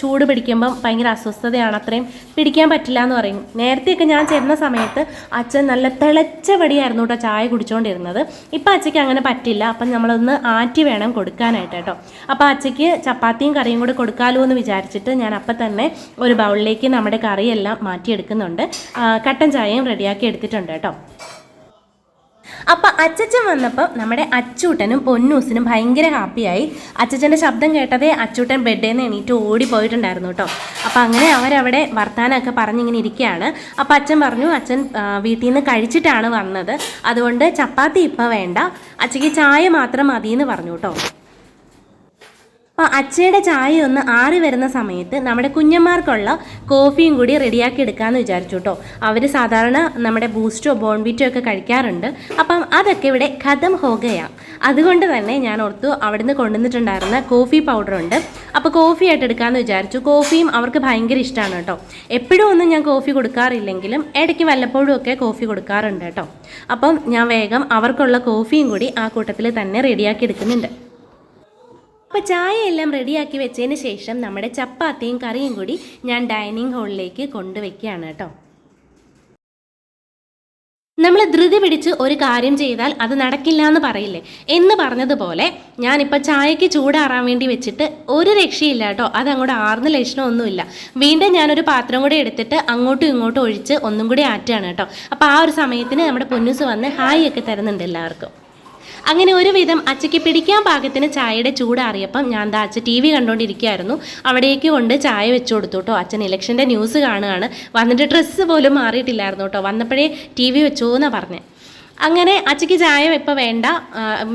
ചൂട് പിടിക്കുമ്പം ഭയങ്കര അസ്വസ്ഥതയാണ്. അത്രയും പിടിക്കാൻ പറ്റില്ല എന്ന് പറയും. നേരത്തെയൊക്കെ ഞാൻ ചെന്ന അച്ഛൻ നല്ല തിളച്ച വടിയായിരുന്നു കേട്ടോ ചായ കുടിച്ചുകൊണ്ടിരുന്നത് ഇപ്പം അച്ഛയ്ക്ക് അങ്ങനെ പറ്റില്ല. അപ്പം നമ്മളൊന്ന് ആറ്റി വേണം കൊടുക്കാനായിട്ട് കേട്ടോ. അപ്പോൾ അച്ഛയ്ക്ക് ചപ്പാത്തിയും കറിയും കൂടെ കൊടുക്കാമല്ലോ എന്ന് വിചാരിച്ചിട്ട് ഞാൻ അപ്പം തന്നെ ഒരു ബൗളിലേക്ക് നമ്മുടെ കറിയെല്ലാം മാറ്റിയെടുക്കുന്നുണ്ട്. കട്ടൻ ചായയും റെഡിയാക്കി എടുത്തിട്ടുണ്ട് കേട്ടോ. അപ്പം അച്ചച്ചൻ വന്നപ്പോൾ നമ്മുടെ അച്ചൂട്ടനും പൊന്നൂസിനും ഭയങ്കര ഹാപ്പിയായി. അച്ചച്ചന്റെ ശബ്ദം കേട്ടതേ അച്ചൂട്ടൻ ബെഡിൽ നിന്ന് എണീറ്റ് ഓടി പോയിട്ടുണ്ടായിരുന്നു കേട്ടോ. അപ്പം അങ്ങനെ അവരവിടെ വർത്താനമൊക്കെ പറഞ്ഞിങ്ങനെ ഇരിക്കുകയാണ്. അപ്പം അച്ഛൻ പറഞ്ഞു അച്ഛൻ വീട്ടിൽ നിന്ന് കഴിച്ചിട്ടാണ് വന്നത്. അതുകൊണ്ട് ചപ്പാത്തി ഇപ്പം വേണ്ട. അച്ഛയ്ക്ക് ചായ മാത്രം മതിയെന്ന് പറഞ്ഞു കേട്ടോ. അപ്പോൾ അച്ചയുടെ ചായ ഒന്ന് ആറി വരുന്ന സമയത്ത് നമ്മുടെ കുഞ്ഞന്മാർക്കുള്ള കോഫിയും കൂടി റെഡിയാക്കി എടുക്കാമെന്ന് വിചാരിച്ചു കേട്ടോ അവർ സാധാരണ നമ്മുടെ ബൂസ്റ്റോ ബോൺവിറ്റോ ഒക്കെ കഴിക്കാറുണ്ട്. അപ്പം അതൊക്കെ ഇവിടെ ഖതം ഹോഗയാണ് അതുകൊണ്ട് തന്നെ ഞാൻ ഓർത്തു അവിടുന്ന് കൊണ്ടുവന്നിട്ടുണ്ടായിരുന്ന കോഫി പൗഡർ ഉണ്ട്. അപ്പോൾ കോഫി ആയിട്ട് എടുക്കാമെന്ന് വിചാരിച്ചു. കോഫിയും അവർക്ക് ഭയങ്കര ഇഷ്ടമാണ് കേട്ടോ എപ്പോഴും ഒന്നും ഞാൻ കോഫി കൊടുക്കാറില്ലെങ്കിലും ഇടയ്ക്ക് വല്ലപ്പോഴും ഒക്കെ കോഫി കൊടുക്കാറുണ്ട് കേട്ടോ അപ്പം ഞാൻ വേഗം അവർക്കുള്ള കോഫിയും കൂടി ആ കൂട്ടത്തിൽ തന്നെ റെഡിയാക്കി എടുക്കുന്നുണ്ട്. അപ്പോൾ എല്ലാം റെഡിയാക്കി വെച്ചതിന് ശേഷം നമ്മുടെ ചപ്പാത്തിയും കറിയും കൂടി ഞാൻ ഡൈനിങ് ഹാളിലേക്ക് കൊണ്ടുവയ്ക്കുകയാണ് കേട്ടോ. നമ്മൾ ധൃതി പിടിച്ച് ഒരു കാര്യം ചെയ്താൽ അത് നടക്കില്ല എന്ന് പറയില്ലേ? എന്ന് പറഞ്ഞതുപോലെ ഞാനിപ്പോൾ ചായക്ക് ചൂടാറാൻ വേണ്ടി വെച്ചിട്ട് ഒരു രക്ഷയില്ല കേട്ടോ. അതങ്ങോട്ട് ആർന്ന ലക്ഷണമൊന്നുമില്ല വീണ്ടും ഞാനൊരു പാത്രം കൂടി എടുത്തിട്ട് അങ്ങോട്ടും ഇങ്ങോട്ടും ഒഴിച്ച് ഒന്നും കൂടി ആറ്റാണ് കേട്ടോ. അപ്പോൾ ആ ഒരു സമയത്തിന് നമ്മുടെ പൊന്നുസ് വന്ന് ഹായ് ഒക്കെ തരുന്നുണ്ട് എല്ലാവർക്കും. അങ്ങനെ ഒരുവിധം അച്ചയ്ക്ക് പിടിക്കാൻ പാകത്തിന് ചായയുടെ ചൂടാറിയപ്പം ഞാൻ എന്താ അച്ഛ ടി വി കണ്ടുകൊണ്ടിരിക്കുകയായിരുന്നു അവിടേക്ക് കൊണ്ട് ചായ വെച്ചു കൊടുത്തു കേട്ടോ. അച്ഛൻ ഇലക്ഷന്റെ ന്യൂസ് കാണുകയാണ്. വന്നിട്ട് ഡ്രസ്സ് പോലും മാറിയിട്ടില്ലായിരുന്നു കേട്ടോ. വന്നപ്പോഴേ ടി വി വെച്ചു എന്നാണ് പറഞ്ഞത് അങ്ങനെ അച്ചയ്ക്ക് ചായ ഇപ്പം വേണ്ട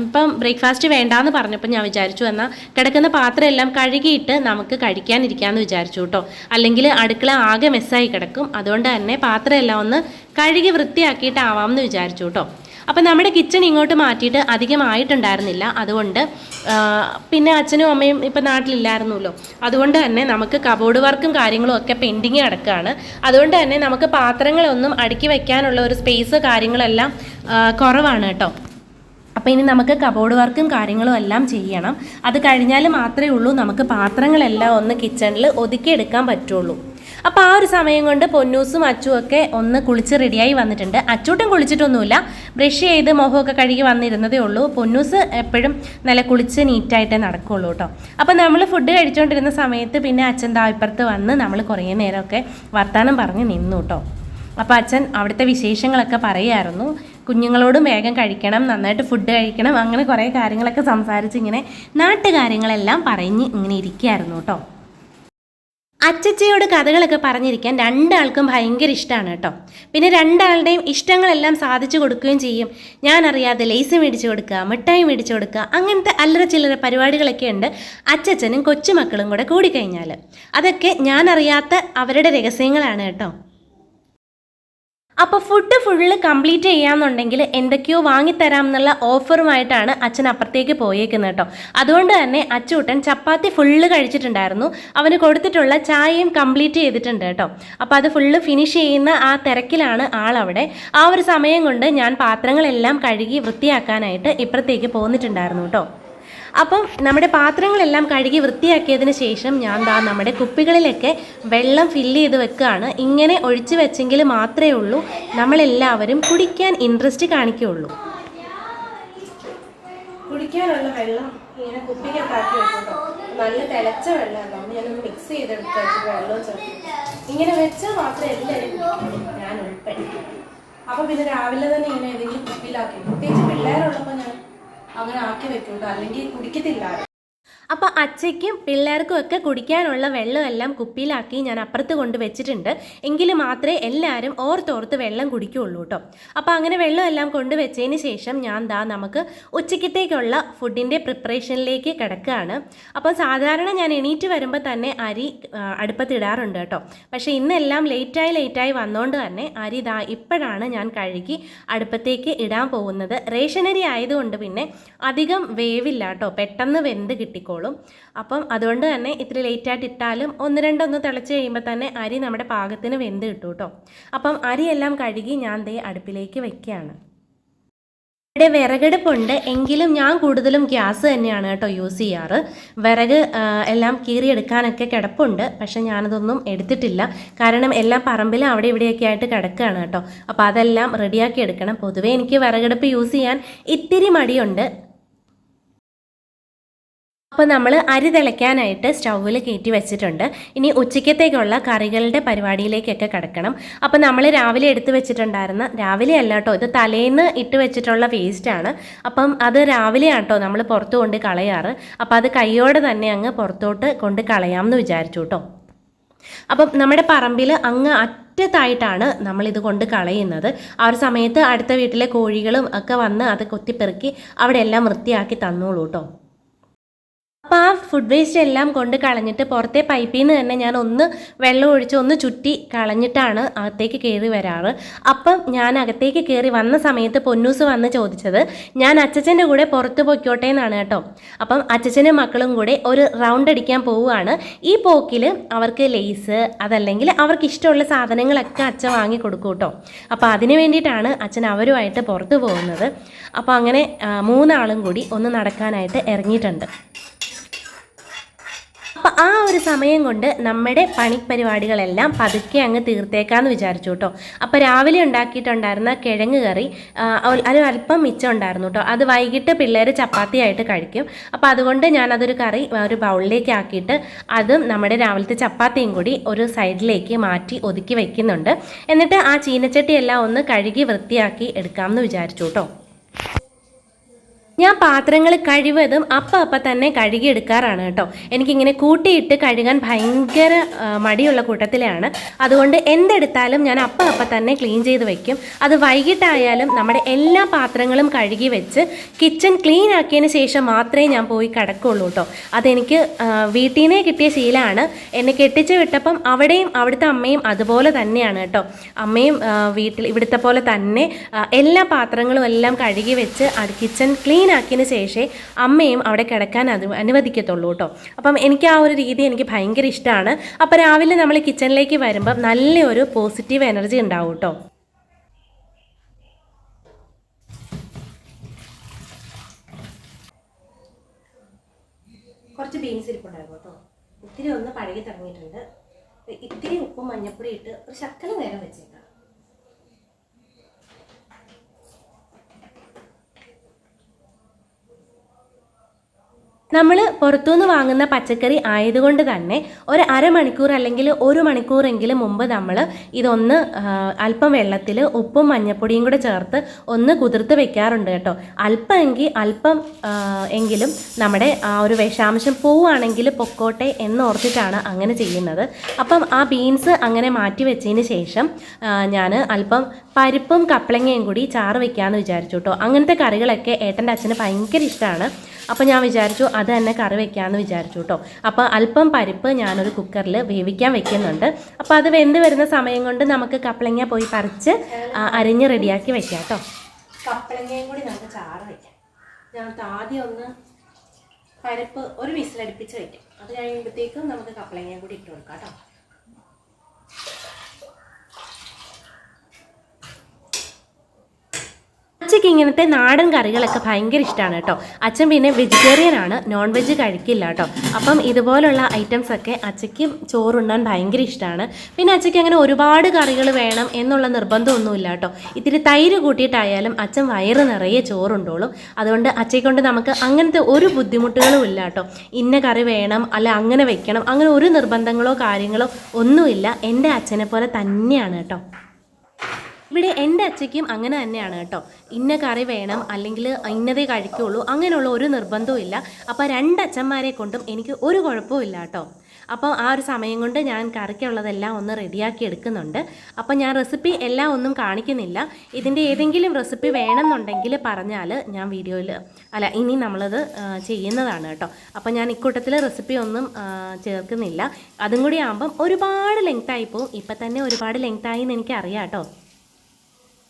ഇപ്പം ബ്രേക്ക്ഫാസ്റ്റ് വേണ്ടാന്ന് പറഞ്ഞപ്പോൾ ഞാൻ വിചാരിച്ചു എന്നാൽ കിടക്കുന്ന പാത്രം എല്ലാം കഴുകിയിട്ട് നമുക്ക് കഴിക്കാനിരിക്കാമെന്ന് വിചാരിച്ചു കേട്ടോ. അല്ലെങ്കിൽ അടുക്കള ആകെ മെസ്സായി കിടക്കും. അതുകൊണ്ട് തന്നെ പാത്രം എല്ലാം ഒന്ന് കഴുകി വൃത്തിയാക്കിയിട്ടാവാമെന്ന് വിചാരിച്ചു കേട്ടോ. അപ്പം നമ്മുടെ കിച്ചൺ ഇങ്ങോട്ട് മാറ്റിയിട്ട് അധികമായിട്ടുണ്ടായിരുന്നില്ല അതുകൊണ്ട് പിന്നെ അച്ഛനും അമ്മയും ഇപ്പം നാട്ടിലില്ലായിരുന്നല്ലോ. അതുകൊണ്ട് തന്നെ നമുക്ക് കബോർഡ് വർക്കും കാര്യങ്ങളും ഒക്കെ പെൻഡിങ് കിടക്കുകയാണ്. അതുകൊണ്ട് തന്നെ നമുക്ക് പാത്രങ്ങളൊന്നും അടുക്കി വയ്ക്കാനുള്ള ഒരു സ്പേസ് കാര്യങ്ങളെല്ലാം കുറവാണ് കേട്ടോ. അപ്പോൾ ഇനി നമുക്ക് കബോർഡ് വർക്കും കാര്യങ്ങളും എല്ലാം ചെയ്യണം. അത് കഴിഞ്ഞാൽ മാത്രമേ ഉള്ളൂ നമുക്ക് പാത്രങ്ങളെല്ലാം ഒന്ന് കിച്ചണിൽ ഒതുക്കിയെടുക്കാൻ പറ്റുള്ളൂ. അപ്പോൾ ആ ഒരു സമയം കൊണ്ട് പൊന്നൂസും അച്ചും ഒക്കെ ഒന്ന് കുളിച്ച് റെഡിയായി വന്നിട്ടുണ്ട്. അച്ചൂട്ടും കുളിച്ചിട്ടൊന്നുമില്ല. ബ്രഷ് ചെയ്ത് മുഖമൊക്കെ കഴുകി വന്നിരുന്നതേ ഉള്ളൂ. പൊന്നൂസ് എപ്പോഴും നല്ല കുളിച്ച് നീറ്റായിട്ടേ നടക്കുള്ളൂ കേട്ടോ അപ്പോൾ നമ്മൾ ഫുഡ് കഴിച്ചുകൊണ്ടിരുന്ന സമയത്ത് പിന്നെ അച്ഛൻ താഴ്പ്പുറത്ത് വന്ന് നമ്മൾ കുറേ നേരമൊക്കെ വർത്തമാനം പറഞ്ഞ് നിന്നു കേട്ടോ അപ്പോൾ അച്ഛൻ അവിടുത്തെ വിശേഷങ്ങളൊക്കെ പറയായിരുന്നു. കുഞ്ഞുങ്ങളോടും വേഗം കഴിക്കണം നന്നായിട്ട് ഫുഡ് കഴിക്കണം അങ്ങനെ കുറേ കാര്യങ്ങളൊക്കെ സംസാരിച്ച് ഇങ്ങനെ നാട്ടുകാര്യങ്ങളെല്ലാം പറഞ്ഞ് ഇങ്ങനെ ഇരിക്കുകയായിരുന്നു കേട്ടോ അച്ചച്ചയോട് കഥകളൊക്കെ പറഞ്ഞിരിക്കാൻ രണ്ടാൾക്കും ഭയങ്കര ഇഷ്ടമാണ് കേട്ടോ. പിന്നെ രണ്ടാളുടെയും ഇഷ്ടങ്ങളെല്ലാം സാധിച്ചു കൊടുക്കുകയും ചെയ്യും. ഞാൻ അറിയാതെ ലേസ് മേടിച്ചു കൊടുക്കുക മിഠായി മേടിച്ചു കൊടുക്കുക അങ്ങനത്തെ അല്ലറ ചില്ലറ പരിപാടികളൊക്കെ ഉണ്ട് അച്ചച്ചനും കൊച്ചുമക്കളും കൂടെ കൂടിക്കഴിഞ്ഞാൽ അതൊക്കെ ഞാൻ അറിയാത്ത അവരുടെ രഹസ്യങ്ങളാണ് കേട്ടോ. അപ്പോൾ ഫുഡ് ഫുള്ള് കംപ്ലീറ്റ് ചെയ്യാന്നുണ്ടെങ്കിൽ എന്തൊക്കെയോ വാങ്ങിത്തരാം എന്നുള്ള ഓഫറുമായിട്ടാണ് അച്ഛൻ അപ്പുറത്തേക്ക് പോയേക്കുന്നത് കേട്ടോ. അതുകൊണ്ട് തന്നെ അച്ചൂട്ടൻ ചപ്പാത്തി ഫുള്ള് കഴിച്ചിട്ടുണ്ടായിരുന്നു. അവന് കൊടുത്തിട്ടുള്ള ചായയും കംപ്ലീറ്റ് ചെയ്തിട്ടുണ്ട് കേട്ടോ. അപ്പോൾ അത് ഫുള്ള് ഫിനിഷ് ചെയ്യുന്ന ആ തിരക്കിലാണ് ആളവിടെ. ആ ഒരു സമയം കൊണ്ട് ഞാൻ പാത്രങ്ങളെല്ലാം കഴുകി വൃത്തിയാക്കാനായിട്ട് ഇപ്പുറത്തേക്ക് പോന്നിട്ടുണ്ടായിരുന്നു കേട്ടോ. അപ്പം നമ്മുടെ പാത്രങ്ങളെല്ലാം കഴുകി വൃത്തിയാക്കിയതിന് ശേഷം ഞാൻ ദാ നമ്മുടെ കുപ്പികളിലൊക്കെ വെള്ളം ഫില്ല് ചെയ്ത് വെക്കുകയാണ് ഇങ്ങനെ ഒഴിച്ചു വെച്ചെങ്കിൽ മാത്രമേ ഉള്ളൂ. നമ്മളെല്ലാവരും കുടിക്കാൻ ഇൻട്രസ്റ്റ് കാണിക്കുകയുള്ളൂ. കുടിക്കാനുള്ള വെള്ളം ഇങ്ങനെ കുപ്പിക്കകത്താക്കി വെച്ചിട്ടോ നല്ല തിളച്ച വെള്ളം ഞാനൊന്ന് മിക്സ് ചെയ്തെടുത്ത് വെള്ളവും വെള്ളം ചേർത്ത് ഇങ്ങനെ വെച്ചാൽ മാത്രമേ എല്ലാവരും ഞാൻ ഉൾപ്പെടെ. അപ്പോൾ പിന്നെ രാവിലെ തന്നെ ഇങ്ങനെ ഏതെങ്കിലും കുപ്പിയിലാക്കി. പ്രത്യേകിച്ച് പിള്ളേരുള്ളപ്പോൾ ഞാൻ അങ്ങനെ ആക്കി വെക്കുന്നത് അല്ലെങ്കിൽ കുടിക്കത്തില്ല ആരും. അച്ഛയ്ക്കും പിള്ളേർക്കും ഒക്കെ കുടിക്കാനുള്ള വെള്ളമെല്ലാം കുപ്പിയിലാക്കി ഞാൻ അപ്പുറത്ത് കൊണ്ട് വെച്ചിട്ടുണ്ട്. എങ്കിൽ മാത്രമേ എല്ലാവരും ഓർത്തോർത്ത് വെള്ളം കുടിക്കുകയുള്ളൂ കേട്ടോ അപ്പോൾ അങ്ങനെ വെള്ളമെല്ലാം കൊണ്ട് വെച്ചതിന് ശേഷം ഞാൻ ദാ നമുക്ക് ഉച്ചക്കത്തേക്കുള്ള ഫുഡിന്റെ പ്രിപ്പറേഷനിലേക്ക് കിടക്കുകയാണ് അപ്പോൾ സാധാരണ ഞാൻ എണീറ്റ് വരുമ്പോൾ തന്നെ അരി അടുപ്പത്തിടാറുണ്ട് കേട്ടോ പക്ഷേ ഇന്നെല്ലാം ലേറ്റായി ലേറ്റായി വന്നുകൊണ്ട് തന്നെ അരി ദാ ഇപ്പോഴാണ് ഞാൻ കഴുകി അടുപ്പത്തേക്ക് ഇടാൻ പോകുന്നത്. റേഷനരി ആയതുകൊണ്ട് പിന്നെ അധികം വേവില്ല കേട്ടോ പെട്ടെന്ന് വെന്ത് കിട്ടിക്കോളും. അപ്പം അതുകൊണ്ട് തന്നെ ഇത്തിരി ലേറ്റായിട്ട് ഇട്ടാലും ഒന്ന് രണ്ടൊന്ന് തിളച്ച് കഴിയുമ്പോൾ തന്നെ അരി നമ്മുടെ പാകത്തിന് വെന്ത് കിട്ടും കേട്ടോ അപ്പം അരിയെല്ലാം കഴുകി ഞാൻ ദേ അടുപ്പിലേക്ക് വെക്കുകയാണ്. ഇവിടെ വിറകടുപ്പുണ്ട്. എങ്കിലും ഞാൻ കൂടുതലും ഗ്യാസ് തന്നെയാണ് കേട്ടോ യൂസ് ചെയ്യാറ്. വിറക് എല്ലാം കീറിയെടുക്കാനൊക്കെ കിടപ്പുണ്ട്. പക്ഷെ ഞാനതൊന്നും എടുത്തിട്ടില്ല. കാരണം എല്ലാം പറമ്പിലും അവിടെ ഇവിടെയൊക്കെ ആയിട്ട് കിടക്കുകയാണ് കേട്ടോ. അപ്പോൾ അതെല്ലാം റെഡിയാക്കി എടുക്കണം. പൊതുവേ എനിക്ക് വിറകടുപ്പ് യൂസ് ചെയ്യാൻ ഇത്തിരി മടിയുണ്ട്. അപ്പോൾ നമ്മൾ അരി തിളയ്ക്കാനായിട്ട് സ്റ്റൗവിൽ കയറ്റി വെച്ചിട്ടുണ്ട്. ഇനി ഉച്ചയ്ക്കത്തേക്കുള്ള കറികളുടെ പരിപാടിയിലേക്കൊക്കെ കിടക്കണം. അപ്പോൾ നമ്മൾ രാവിലെ എടുത്ത് വെച്ചിട്ടുണ്ടായിരുന്ന രാവിലെ അല്ല കേട്ടോ ഇത് തലേന്ന് ഇട്ട് വെച്ചിട്ടുള്ള വേസ്റ്റാണ് അപ്പം അത് രാവിലെ കേട്ടോ നമ്മൾ പുറത്ത് കൊണ്ട് കളയാറ്. അപ്പോൾ അത് കൈയോടെ തന്നെ അങ്ങ് പുറത്തോട്ട് കൊണ്ട് കളയാമെന്ന് വിചാരിച്ചു കേട്ടോ. അപ്പം നമ്മുടെ പറമ്പിൽ അങ്ങ് അറ്റത്തായിട്ടാണ് നമ്മളിത് കൊണ്ട് കളയുന്നത്. ആ ഒരു സമയത്ത് അടുത്ത വീട്ടിലെ കോഴികളും ഒക്കെ വന്ന് അത് കൊത്തിപ്പെറുക്കി അവിടെ എല്ലാം വൃത്തിയാക്കി തന്നോളൂ കേട്ടോ. അപ്പോൾ ആ ഫുഡ് വേസ്റ്റ് എല്ലാം കൊണ്ട് കളഞ്ഞിട്ട് പുറത്തെ പൈപ്പിൽ നിന്ന് തന്നെ ഞാൻ ഒന്ന് വെള്ളം ഒഴിച്ച് ഒന്ന് ചുറ്റി കളഞ്ഞിട്ടാണ് അകത്തേക്ക് കയറി വരാറ്. അപ്പം ഞാൻ അകത്തേക്ക് കയറി വന്ന സമയത്ത് പൊന്നൂസ് വന്ന് ചോദിച്ചത് ഞാൻ അച്ചച്ചന്റെ കൂടെ പുറത്ത് പൊയ്ക്കോട്ടെ എന്നാണ് കേട്ടോ. അപ്പം അച്ചച്ചനും മക്കളും കൂടെ ഒരു റൗണ്ട് അടിക്കാൻ പോവുകയാണ്. ഈ പോക്കിൽ അവർക്ക് ലേസ് അതല്ലെങ്കിൽ അവർക്ക് ഇഷ്ടമുള്ള സാധനങ്ങളൊക്കെ അച്ഛൻ വാങ്ങി കൊടുക്കും കേട്ടോ. അപ്പോൾ അതിന് വേണ്ടിയിട്ടാണ് അച്ഛൻ അവരുമായിട്ട് പുറത്ത് പോകുന്നത്. അപ്പോൾ അങ്ങനെ മൂന്നാളും കൂടി ഒന്ന് നടക്കാനായിട്ട് ഇറങ്ങിയിട്ടുണ്ട്. അപ്പോൾ ആ ഒരു സമയം കൊണ്ട് നമ്മുടെ പണിപ്പരിപാടികളെല്ലാം പതുക്കെ അങ്ങ് തീർത്തേക്കാന്ന് വിചാരിച്ചു കേട്ടോ. അപ്പോൾ രാവിലെ ഉണ്ടാക്കിയിട്ടുണ്ടായിരുന്ന കിഴങ്ങ് കറി ഒരു അല്പം മിച്ചം ഉണ്ടായിരുന്നു കേട്ടോ. അത് വൈകിട്ട് പിള്ളേർ ചപ്പാത്തിയായിട്ട് കഴിക്കും. അപ്പോൾ അതുകൊണ്ട് ഞാനതൊരു കറി ഒരു ബൗളിലേക്ക് ആക്കിയിട്ട് അതും നമ്മുടെ രാവിലത്തെ ചപ്പാത്തിയും കൂടി ഒരു സൈഡിലേക്ക് മാറ്റി ഒതുക്കി വയ്ക്കുന്നുണ്ട് എന്നിട്ട് ആ ചീനച്ചട്ടിയെല്ലാം ഒന്ന് കഴുകി വൃത്തിയാക്കി എടുക്കാമെന്ന് വിചാരിച്ചു കേട്ടോ. ഞാൻ പാത്രങ്ങൾ കഴിവതും അപ്പം അപ്പം തന്നെ കഴുകിയെടുക്കാറാണ് കേട്ടോ. എനിക്കിങ്ങനെ കൂട്ടിയിട്ട് കഴുകാൻ ഭയങ്കര മടിയുള്ള കൂട്ടത്തിലാണ് അതുകൊണ്ട് എന്തെടുത്താലും ഞാൻ അപ്പം അപ്പം തന്നെ ക്ലീൻ ചെയ്ത് വെക്കും. അത് വൈകിട്ടായാലും നമ്മുടെ എല്ലാ പാത്രങ്ങളും കഴുകി വെച്ച് കിച്ചൺ ക്ലീൻ ആക്കിയതിന് ശേഷം മാത്രമേ ഞാൻ പോയി കിടക്കുള്ളൂ കേട്ടോ. അതെനിക്ക് വീട്ടിൽ നിന്നേ കിട്ടിയ ശീലമാണ്. എന്നെ കെട്ടിച്ച് വിട്ടപ്പം അവിടെയും അവിടുത്തെ അമ്മയും അതുപോലെ തന്നെയാണ് കേട്ടോ. അമ്മയും വീട്ടിൽ ഇവിടുത്തെ പോലെ തന്നെ എല്ലാ പാത്രങ്ങളും എല്ലാം കഴുകി വെച്ച് കിച്ചൺ ക്ലീൻ ആക്കിയതിന് ശേഷമേ അമ്മയും അവിടെ കിടക്കാൻ അത് അനുവദിക്കത്തുള്ളൂ കേട്ടോ. അപ്പം എനിക്ക് ആ ഒരു രീതി എനിക്ക് ഭയങ്കര ഇഷ്ടമാണ് അപ്പോൾ രാവിലെ നമ്മൾ കിച്ചണിലേക്ക് വരുമ്പം നല്ലൊരു പോസിറ്റീവ് എനർജി ഉണ്ടാവും കേട്ടോ. കുറച്ച് ബീൻസ് ഇരിപ്പുണ്ടായിരുന്നു കേട്ടോ. ഇത്തിരി ഒന്ന് പഴകി തുടങ്ങിയിട്ടുണ്ട് ഇത്തിരി ഉപ്പും മഞ്ഞപ്പൊടി ഇട്ട് ഒരു ശക്കല നേരം വെച്ചേക്കാം. നമ്മൾ പുറത്തുനിന്ന് വാങ്ങുന്ന പച്ചക്കറി ആയതുകൊണ്ട് തന്നെ ഒരു അരമണിക്കൂർ അല്ലെങ്കിൽ ഒരു മണിക്കൂറെങ്കിലും മുമ്പ് നമ്മൾ ഇതൊന്ന് അല്പം വെള്ളത്തിൽ ഉപ്പും മഞ്ഞപ്പൊടിയും കൂടെ ചേർത്ത് ഒന്ന് കുതിർത്ത് വെക്കാറുണ്ട് കേട്ടോ. അല്പം എങ്കിൽ അല്പം എങ്കിലും നമ്മുടെ ആ ഒരു വിഷാംശം പോവുകയാണെങ്കിൽ പൊക്കോട്ടെ എന്നോർത്തിട്ടാണ് അങ്ങനെ ചെയ്യുന്നത്. അപ്പം ആ ബീൻസ് അങ്ങനെ മാറ്റി വെച്ചതിന് ശേഷം ഞാൻ അല്പം പരിപ്പും കപ്പളങ്ങയും കൂടി ചാറ് വെക്കാമെന്ന് വിചാരിച്ചു കേട്ടോ. അങ്ങനത്തെ കറികളൊക്കെ ഏട്ടന്റെ അച്ഛന് ഭയങ്കര ഇഷ്ടമാണ് അപ്പോൾ ഞാൻ വിചാരിച്ചു അത് തന്നെ കറി വെക്കാമെന്ന് വിചാരിച്ചു കേട്ടോ അപ്പോൾ അല്പം പരിപ്പ് ഞാനൊരു കുക്കറിൽ വേവിക്കാൻ വെക്കുന്നുണ്ട്. അപ്പോൾ അത് വെന്ത് വരുന്ന സമയം കൊണ്ട് നമുക്ക് കപ്പളങ്ങ പോയി പറിച്ച് അരിഞ്ഞ് റെഡിയാക്കി വെക്കാം കേട്ടോ കപ്പളങ്ങയും കൂടി നമുക്ക് ചാറ് വെക്കാം. ഞാൻ ആദ്യം ഒന്ന് പരിപ്പ് ഒരു വിസിലടുപ്പിച്ച് വെക്കാം. അത് കഴിയുമ്പോഴത്തേക്കും നമുക്ക് കപ്പളങ്ങയും കൂടി ഇട്ട് കൊടുക്കാം കേട്ടോ അച്ഛക്ക് ഇങ്ങനത്തെ നാടൻ കറികളൊക്കെ ഭയങ്കര ഇഷ്ടമാണ് കേട്ടോ. അച്ഛൻ പിന്നെ വെജിറ്റേറിയൻ ആണ് നോൺ വെജ് കഴിക്കില്ല കേട്ടോ. അപ്പം ഇതുപോലുള്ള ഐറ്റംസ് ഒക്കെ അച്ഛയ്ക്ക് ചോറുണ്ണാൻ ഭയങ്കര ഇഷ്ടമാണ് പിന്നെ അച്ഛയ്ക്ക് അങ്ങനെ ഒരുപാട് കറികൾ വേണം എന്നുള്ള നിർബന്ധമൊന്നുമില്ല കേട്ടോ. ഇത്തിരി തൈര് കൂട്ടിയിട്ടായാലും അച്ഛൻ വയറ് നിറയെ ചോറുണ്ടോളും. അതുകൊണ്ട് അച്ഛയെ കൊണ്ട് നമുക്ക് അങ്ങനത്തെ ഒരു ബുദ്ധിമുട്ടുകളും ഇല്ല കേട്ടോ. ഇന്ന കറി വേണം അല്ല അങ്ങനെ വെക്കണം അങ്ങനെ ഒരു നിർബന്ധങ്ങളോ കാര്യങ്ങളോ ഒന്നുമില്ല. എന്റെ അച്ഛനെ പോലെ തന്നെയാണ് കേട്ടോ. ഇവിടെ എന്റെ അച്ഛയ്ക്കും അങ്ങനെ തന്നെയാണ് കേട്ടോ. ഇന്ന കറി വേണം അല്ലെങ്കിൽ ഇന്നതേ കഴിക്കുള്ളൂ അങ്ങനെയുള്ള ഒരു നിർബന്ധവും ഇല്ല. അപ്പോൾ രണ്ട് അച്ഛന്മാരെ കൊണ്ടും എനിക്ക് ഒരു കുഴപ്പവും ഇല്ല കേട്ടോ. അപ്പോൾ ആ ഒരു സമയം കൊണ്ട് ഞാൻ കറിക്കുള്ളതെല്ലാം ഒന്ന് റെഡിയാക്കി എടുക്കുന്നുണ്ട്. അപ്പോൾ ഞാൻ റെസിപ്പി എല്ലാം ഒന്നും കാണിക്കുന്നില്ല. ഇതിന്റെ ഏതെങ്കിലും റെസിപ്പി വേണമെന്നുണ്ടെങ്കിൽ പറഞ്ഞാൽ ഞാൻ വീഡിയോയിൽ അല്ല ഇനി നമ്മളത് ചെയ്യുന്നതാണ് കേട്ടോ. അപ്പോൾ ഞാൻ ഇക്കൂട്ടത്തിൽ റെസിപ്പി ഒന്നും ചേർക്കുന്നില്ല. അതും കൂടി ആകുമ്പം ഒരുപാട് ലെങ്ത് പോവും. ഇപ്പം തന്നെ ഒരുപാട് ലെങ്ത് ആയി എന്ന് എനിക്കറിയാം കേട്ടോ.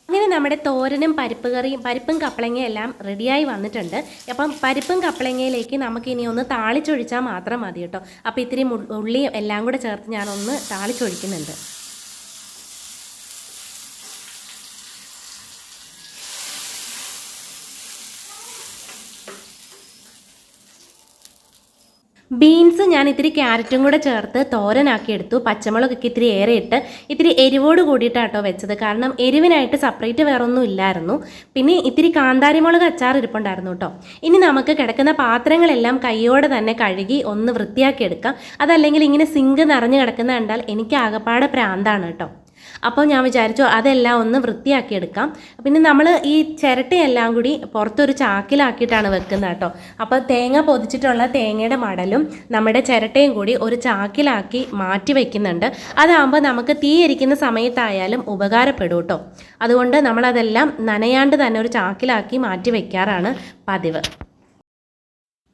അങ്ങനെ നമ്മുടെ തോരനും പരിപ്പ് കറിയും പരിപ്പും കപ്പളങ്ങയും എല്ലാം റെഡിയായി വന്നിട്ടുണ്ട്. അപ്പം പരിപ്പും കപ്പളങ്ങയിലേക്ക് നമുക്ക് ഇനി ഒന്ന് താളിച്ചൊഴിച്ചാൽ മാത്രം മതി കേട്ടോ. അപ്പോൾ ഇത്തിരി ഉള്ളിയും എല്ലാം കൂടെ ചേർത്ത് ഞാനൊന്ന് താളിച്ചൊഴിക്കുന്നുണ്ട്. ബീൻസ് ഞാൻ ഇത്തിരി ക്യാരറ്റും കൂടെ ചേർത്ത് തോരനാക്കി എടുത്തു. പച്ചമുളകൊക്കെ ഇത്തിരി ഏറെ ഇട്ട് ഇത്തിരി എരിവോട് കൂടിയിട്ടാട്ടോ വെച്ചത്. കാരണം എരിവിനായിട്ട് സെപ്പറേറ്റ് വേറൊന്നും ഇല്ലായിരുന്നു. പിന്നെ ഇത്തിരി കാന്താരിമുളക് അച്ചാർ ഇരിപ്പുണ്ടായിരുന്നു കേട്ടോ ഇനി നമുക്ക് കിടക്കുന്ന പാത്രങ്ങളെല്ലാം കൈയോടെ തന്നെ കഴുകി ഒന്ന് വൃത്തിയാക്കി എടുക്കാം. അതല്ലെങ്കിൽ ഇങ്ങനെ സിങ്ക് നിറഞ്ഞു കിടക്കുന്ന കണ്ടാൽ എനിക്ക് ആകപ്പാടെ പ്രാന്താണ് കേട്ടോ അപ്പോൾ ഞാൻ വിചാരിച്ചു അതെല്ലാം ഒന്ന് വൃത്തിയാക്കി എടുക്കാം പിന്നെ നമ്മൾ ഈ ചിരട്ടയെല്ലാം കൂടി പുറത്തൊരു ചാക്കിലാക്കിയിട്ടാണ് വെക്കുന്നത് കേട്ടോ. അപ്പോൾ തേങ്ങ പൊതിച്ചിട്ടുള്ള തേങ്ങയുടെ മടലും നമ്മുടെ ചിരട്ടയും കൂടി ഒരു ചാക്കിലാക്കി മാറ്റി വയ്ക്കുന്നുണ്ട് അതാകുമ്പോൾ നമുക്ക് തീ എരിക്കുന്ന സമയത്തായാലും ഉപകാരപ്പെടും കേട്ടോ. അതുകൊണ്ട് നമ്മളതെല്ലാം നനയാണ്ട് തന്നെ ഒരു ചാക്കിലാക്കി മാറ്റി വയ്ക്കാറാണ് പതിവ്.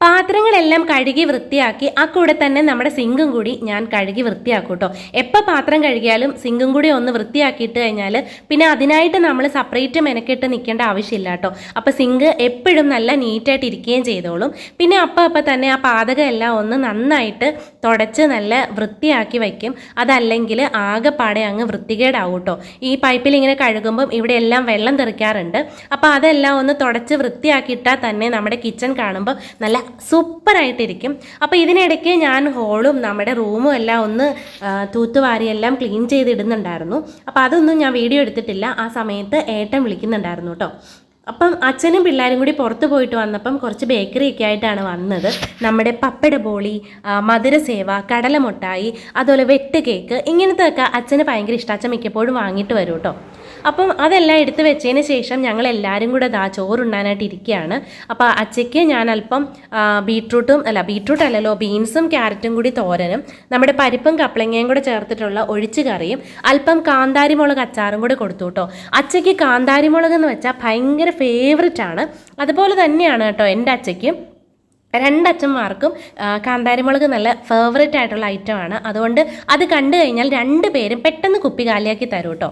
പാത്രങ്ങളെല്ലാം കഴുകി വൃത്തിയാക്കി ആ കൂടെ തന്നെ നമ്മുടെ സിങ്കും കൂടി ഞാൻ കഴുകി വൃത്തിയാക്കും കേട്ടോ എപ്പോൾ പാത്രം കഴുകിയാലും സിങ്കും കൂടി ഒന്ന് വൃത്തിയാക്കിയിട്ട് കഴിഞ്ഞാൽ പിന്നെ അതിനായിട്ട് നമ്മൾ സെപ്പറേറ്റ് മെനക്കെട്ട് നിൽക്കേണ്ട ആവശ്യമില്ല കേട്ടോ അപ്പോൾ സിങ്ക് എപ്പോഴും നല്ല നീറ്റായിട്ട് ഇരിക്കുകയും ചെയ്തോളും. പിന്നെ അപ്പം അപ്പം തന്നെ ആ പാതകം എല്ലാം ഒന്ന് നന്നായിട്ട് തുടച്ച് നല്ല വൃത്തിയാക്കി വയ്ക്കും. അതല്ലെങ്കിൽ ആകെപ്പാടെ അങ്ങ് വൃത്തികേടാവും കേട്ടോ ഈ പൈപ്പിൽ ഇങ്ങനെ കഴുകുമ്പം ഇവിടെ എല്ലാം വെള്ളം തെറിക്കാറുണ്ട്. അപ്പോൾ അതെല്ലാം ഒന്ന് തുടച്ച് വൃത്തിയാക്കിയിട്ടാൽ തന്നെ നമ്മുടെ കിച്ചൺ കാണുമ്പോൾ നല്ല സൂപ്പറായിട്ടിരിക്കും. അപ്പോൾ ഇതിനിടയ്ക്ക് ഞാൻ ഹോളും നമ്മുടെ റൂമും എല്ലാം ഒന്ന് തൂത്തുവാരിയെല്ലാം ക്ലീൻ ചെയ്തിടുന്നുണ്ടായിരുന്നു. അപ്പോൾ അതൊന്നും ഞാൻ വീഡിയോ എടുത്തിട്ടില്ല. ആ സമയത്ത് ഏട്ടൻ വിളിക്കുന്നുണ്ടായിരുന്നു കേട്ടോ. അപ്പം അച്ഛനും പിള്ളേരും കൂടി പുറത്ത് പോയിട്ട് വന്നപ്പം കുറച്ച് ബേക്കറി ഒക്കെ ആയിട്ടാണ് വന്നത്. നമ്മുടെ പപ്പട ബോളി മധുരസേവ കടലമുട്ടായി അതുപോലെ വെട്ട് കേക്ക് ഇങ്ങനത്തെ ഒക്കെ അച്ഛന് ഭയങ്കര ഇഷ്ടം. അച്ഛൻ മിക്കപ്പോഴും വാങ്ങിയിട്ട് വരും കേട്ടോ. അപ്പം അതെല്ലാം എടുത്ത് വെച്ചതിന് ശേഷം ഞങ്ങൾ എല്ലാവരും കൂടെ ദാ ചോറുണ്ണാനായിട്ട് ഇരിക്കുകയാണ് അപ്പോൾ അച്ചയ്ക്ക് ഞാൻ അല്പം ബീട്രൂട്ടും അല്ല ബീട്രൂട്ട് അല്ലല്ലോ ബീൻസും ക്യാരറ്റും കൂടി തോരനും നമ്മുടെ പരിപ്പും കപ്പളങ്ങയും കൂടെ ചേർത്തിട്ടുള്ള ഒഴിച്ചു കറിയും അല്പം കാന്താരി മുളക് അച്ചാറും കൂടെ കൊടുത്തു കേട്ടോ. അച്ചയ്ക്ക് കാന്താരി മുളക് എന്ന് വെച്ചാൽ ഭയങ്കര ഫേവററ്റ് ആണ്. അതുപോലെ തന്നെയാണ് കേട്ടോ എന്റെ അച്ചയ്ക്കും. രണ്ടച്ഛന്മാർക്കും കാന്താരി കാന്താരിമുളക് നല്ല ഫേവറേറ്റ് ആയിട്ടുള്ള ഐറ്റം ആണ്. അതുകൊണ്ട് അത് കണ്ടു കഴിഞ്ഞാൽ രണ്ട് പേരും പെട്ടെന്ന് കുപ്പി കാലിയാക്കി തരും കേട്ടോ.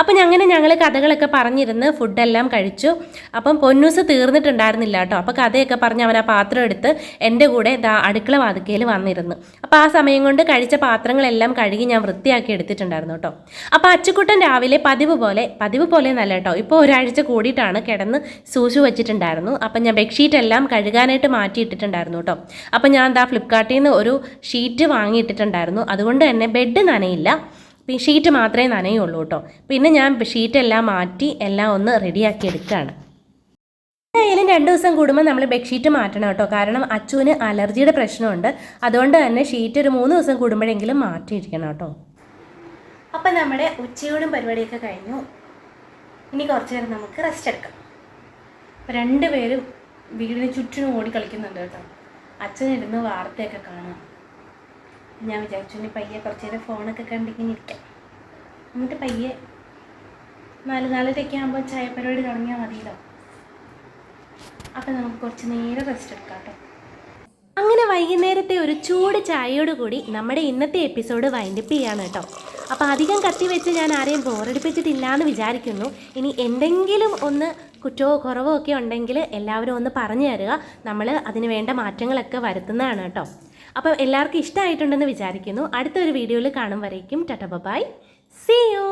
അപ്പം അങ്ങനെ ഞങ്ങൾ കഥകളൊക്കെ പറഞ്ഞിരുന്ന് ഫുഡെല്ലാം കഴിച്ചു. അപ്പം പൊന്നൂസ് തീർന്നിട്ടുണ്ടായിരുന്നില്ല കേട്ടോ. അപ്പോൾ കഥയൊക്കെ പറഞ്ഞ് അവൻ ആ പാത്രം എടുത്ത് എന്റെ കൂടെ ദാ അടുക്കള വാതിക്കയിൽ വന്നിരുന്നു. അപ്പോൾ ആ സമയം കൊണ്ട് കഴിച്ച പാത്രങ്ങളെല്ലാം കഴുകി ഞാൻ വൃത്തിയാക്കി എടുത്തിട്ടുണ്ടായിരുന്നു കേട്ടോ. അപ്പോൾ അച്ചുക്കുട്ടൻ രാവിലെ പതിവ് പോലെ പതിവ് പോലെ നല്ല കേട്ടോ. ഇപ്പോൾ ഒരാഴ്ച കൂടിയിട്ടാണ് കിടന്ന് സൂക്ഷിച്ചു വെച്ചിട്ടുണ്ടായിരുന്നു. അപ്പം ഞാൻ ബെഡ്ഷീറ്റ് എല്ലാം കഴുകാനായിട്ട് മാറ്റിയിട്ടിട്ടുണ്ടായിരുന്നു കേട്ടോ. അപ്പം ഞാൻ എന്താ ഫ്ലിപ്കാർട്ടിൽ നിന്ന് ഒരു ഷീറ്റ് വാങ്ങിയിട്ടിട്ടുണ്ടായിരുന്നു. അതുകൊണ്ട് തന്നെ ബെഡ് നനയില്ല. ഷീറ്റ് മാത്രമേ നനയുള്ളൂ കേട്ടോ. പിന്നെ ഞാൻ ഷീറ്റ് എല്ലാം മാറ്റി എല്ലാം ഒന്ന് റെഡിയാക്കി എടുക്കുകയാണ്. എന്തായാലും രണ്ട് ദിവസം കൂടുമ്പോൾ നമ്മൾ ബെഡ്ഷീറ്റ് മാറ്റണം കേട്ടോ. കാരണം അച്ചുവിന് അലർജിയുടെ പ്രശ്നമുണ്ട്. അതുകൊണ്ട് തന്നെ ഷീറ്റ് ഒരു മൂന്ന് ദിവസം കൂടുമ്പോഴെങ്കിലും മാറ്റിയിരിക്കണം കേട്ടോ. അപ്പം നമ്മുടെ ഉച്ചയോടും പരിപാടിയൊക്കെ കഴിഞ്ഞു. ഇനി കുറച്ച് നേരം നമുക്ക് റെസ്റ്റ് എടുക്കാം. രണ്ട് രണ്ടുപേരും വീടിന് ചുറ്റിനും ഓടി കളിക്കുന്നുണ്ട് കേട്ടോ. അച്ഛൻ ഇടുന്ന വാർത്തയൊക്കെ കാണാം. ഞാൻ വിചാരിച്ചു ഇനി പയ്യെ കുറച്ച് നേരം ഫോണൊക്കെ കണ്ടിങ്ങനെ ഇരിക്കാം. എന്നിട്ട് പയ്യെ നാല് നാലരയൊക്കെ ആകുമ്പോൾ ചായ പരിപാടി തുടങ്ങിയാൽ മതിയല്ലോ. അപ്പം നമുക്ക് കുറച്ച് നേരം റെസ്റ്റ് എടുക്കാം കേട്ടോ. അങ്ങനെ വൈകുന്നേരത്തെ ഒരു ചൂട് ചായയോട് കൂടി നമ്മുടെ ഇന്നത്തെ എപ്പിസോഡ് വൈൻഡപ്പ് ചെയ്യാണ് കേട്ടോ. അപ്പോൾ അധികം കത്തി വെച്ച് ഞാൻ ആരെയും ബോറടിപ്പിച്ചിട്ടില്ല എന്ന് വിചാരിക്കുന്നു. ഇനി എന്തെങ്കിലും ഒന്ന് കുറ്റമോ കുറവോ ഒക്കെ ഉണ്ടെങ്കിൽ എല്ലാവരും ഒന്ന് പറഞ്ഞു തരിക. നമ്മൾ അതിന് വേണ്ട മാറ്റങ്ങളൊക്കെ വരുത്തുന്നതാണ് കേട്ടോ. അപ്പം എല്ലാവർക്കും ഇഷ്ടമായിട്ടുണ്ടെന്ന് വിചാരിക്കുന്നു. അടുത്തൊരു വീഡിയോയിൽ കാണും വരേക്കും. ടട്ട ബൈ സി യു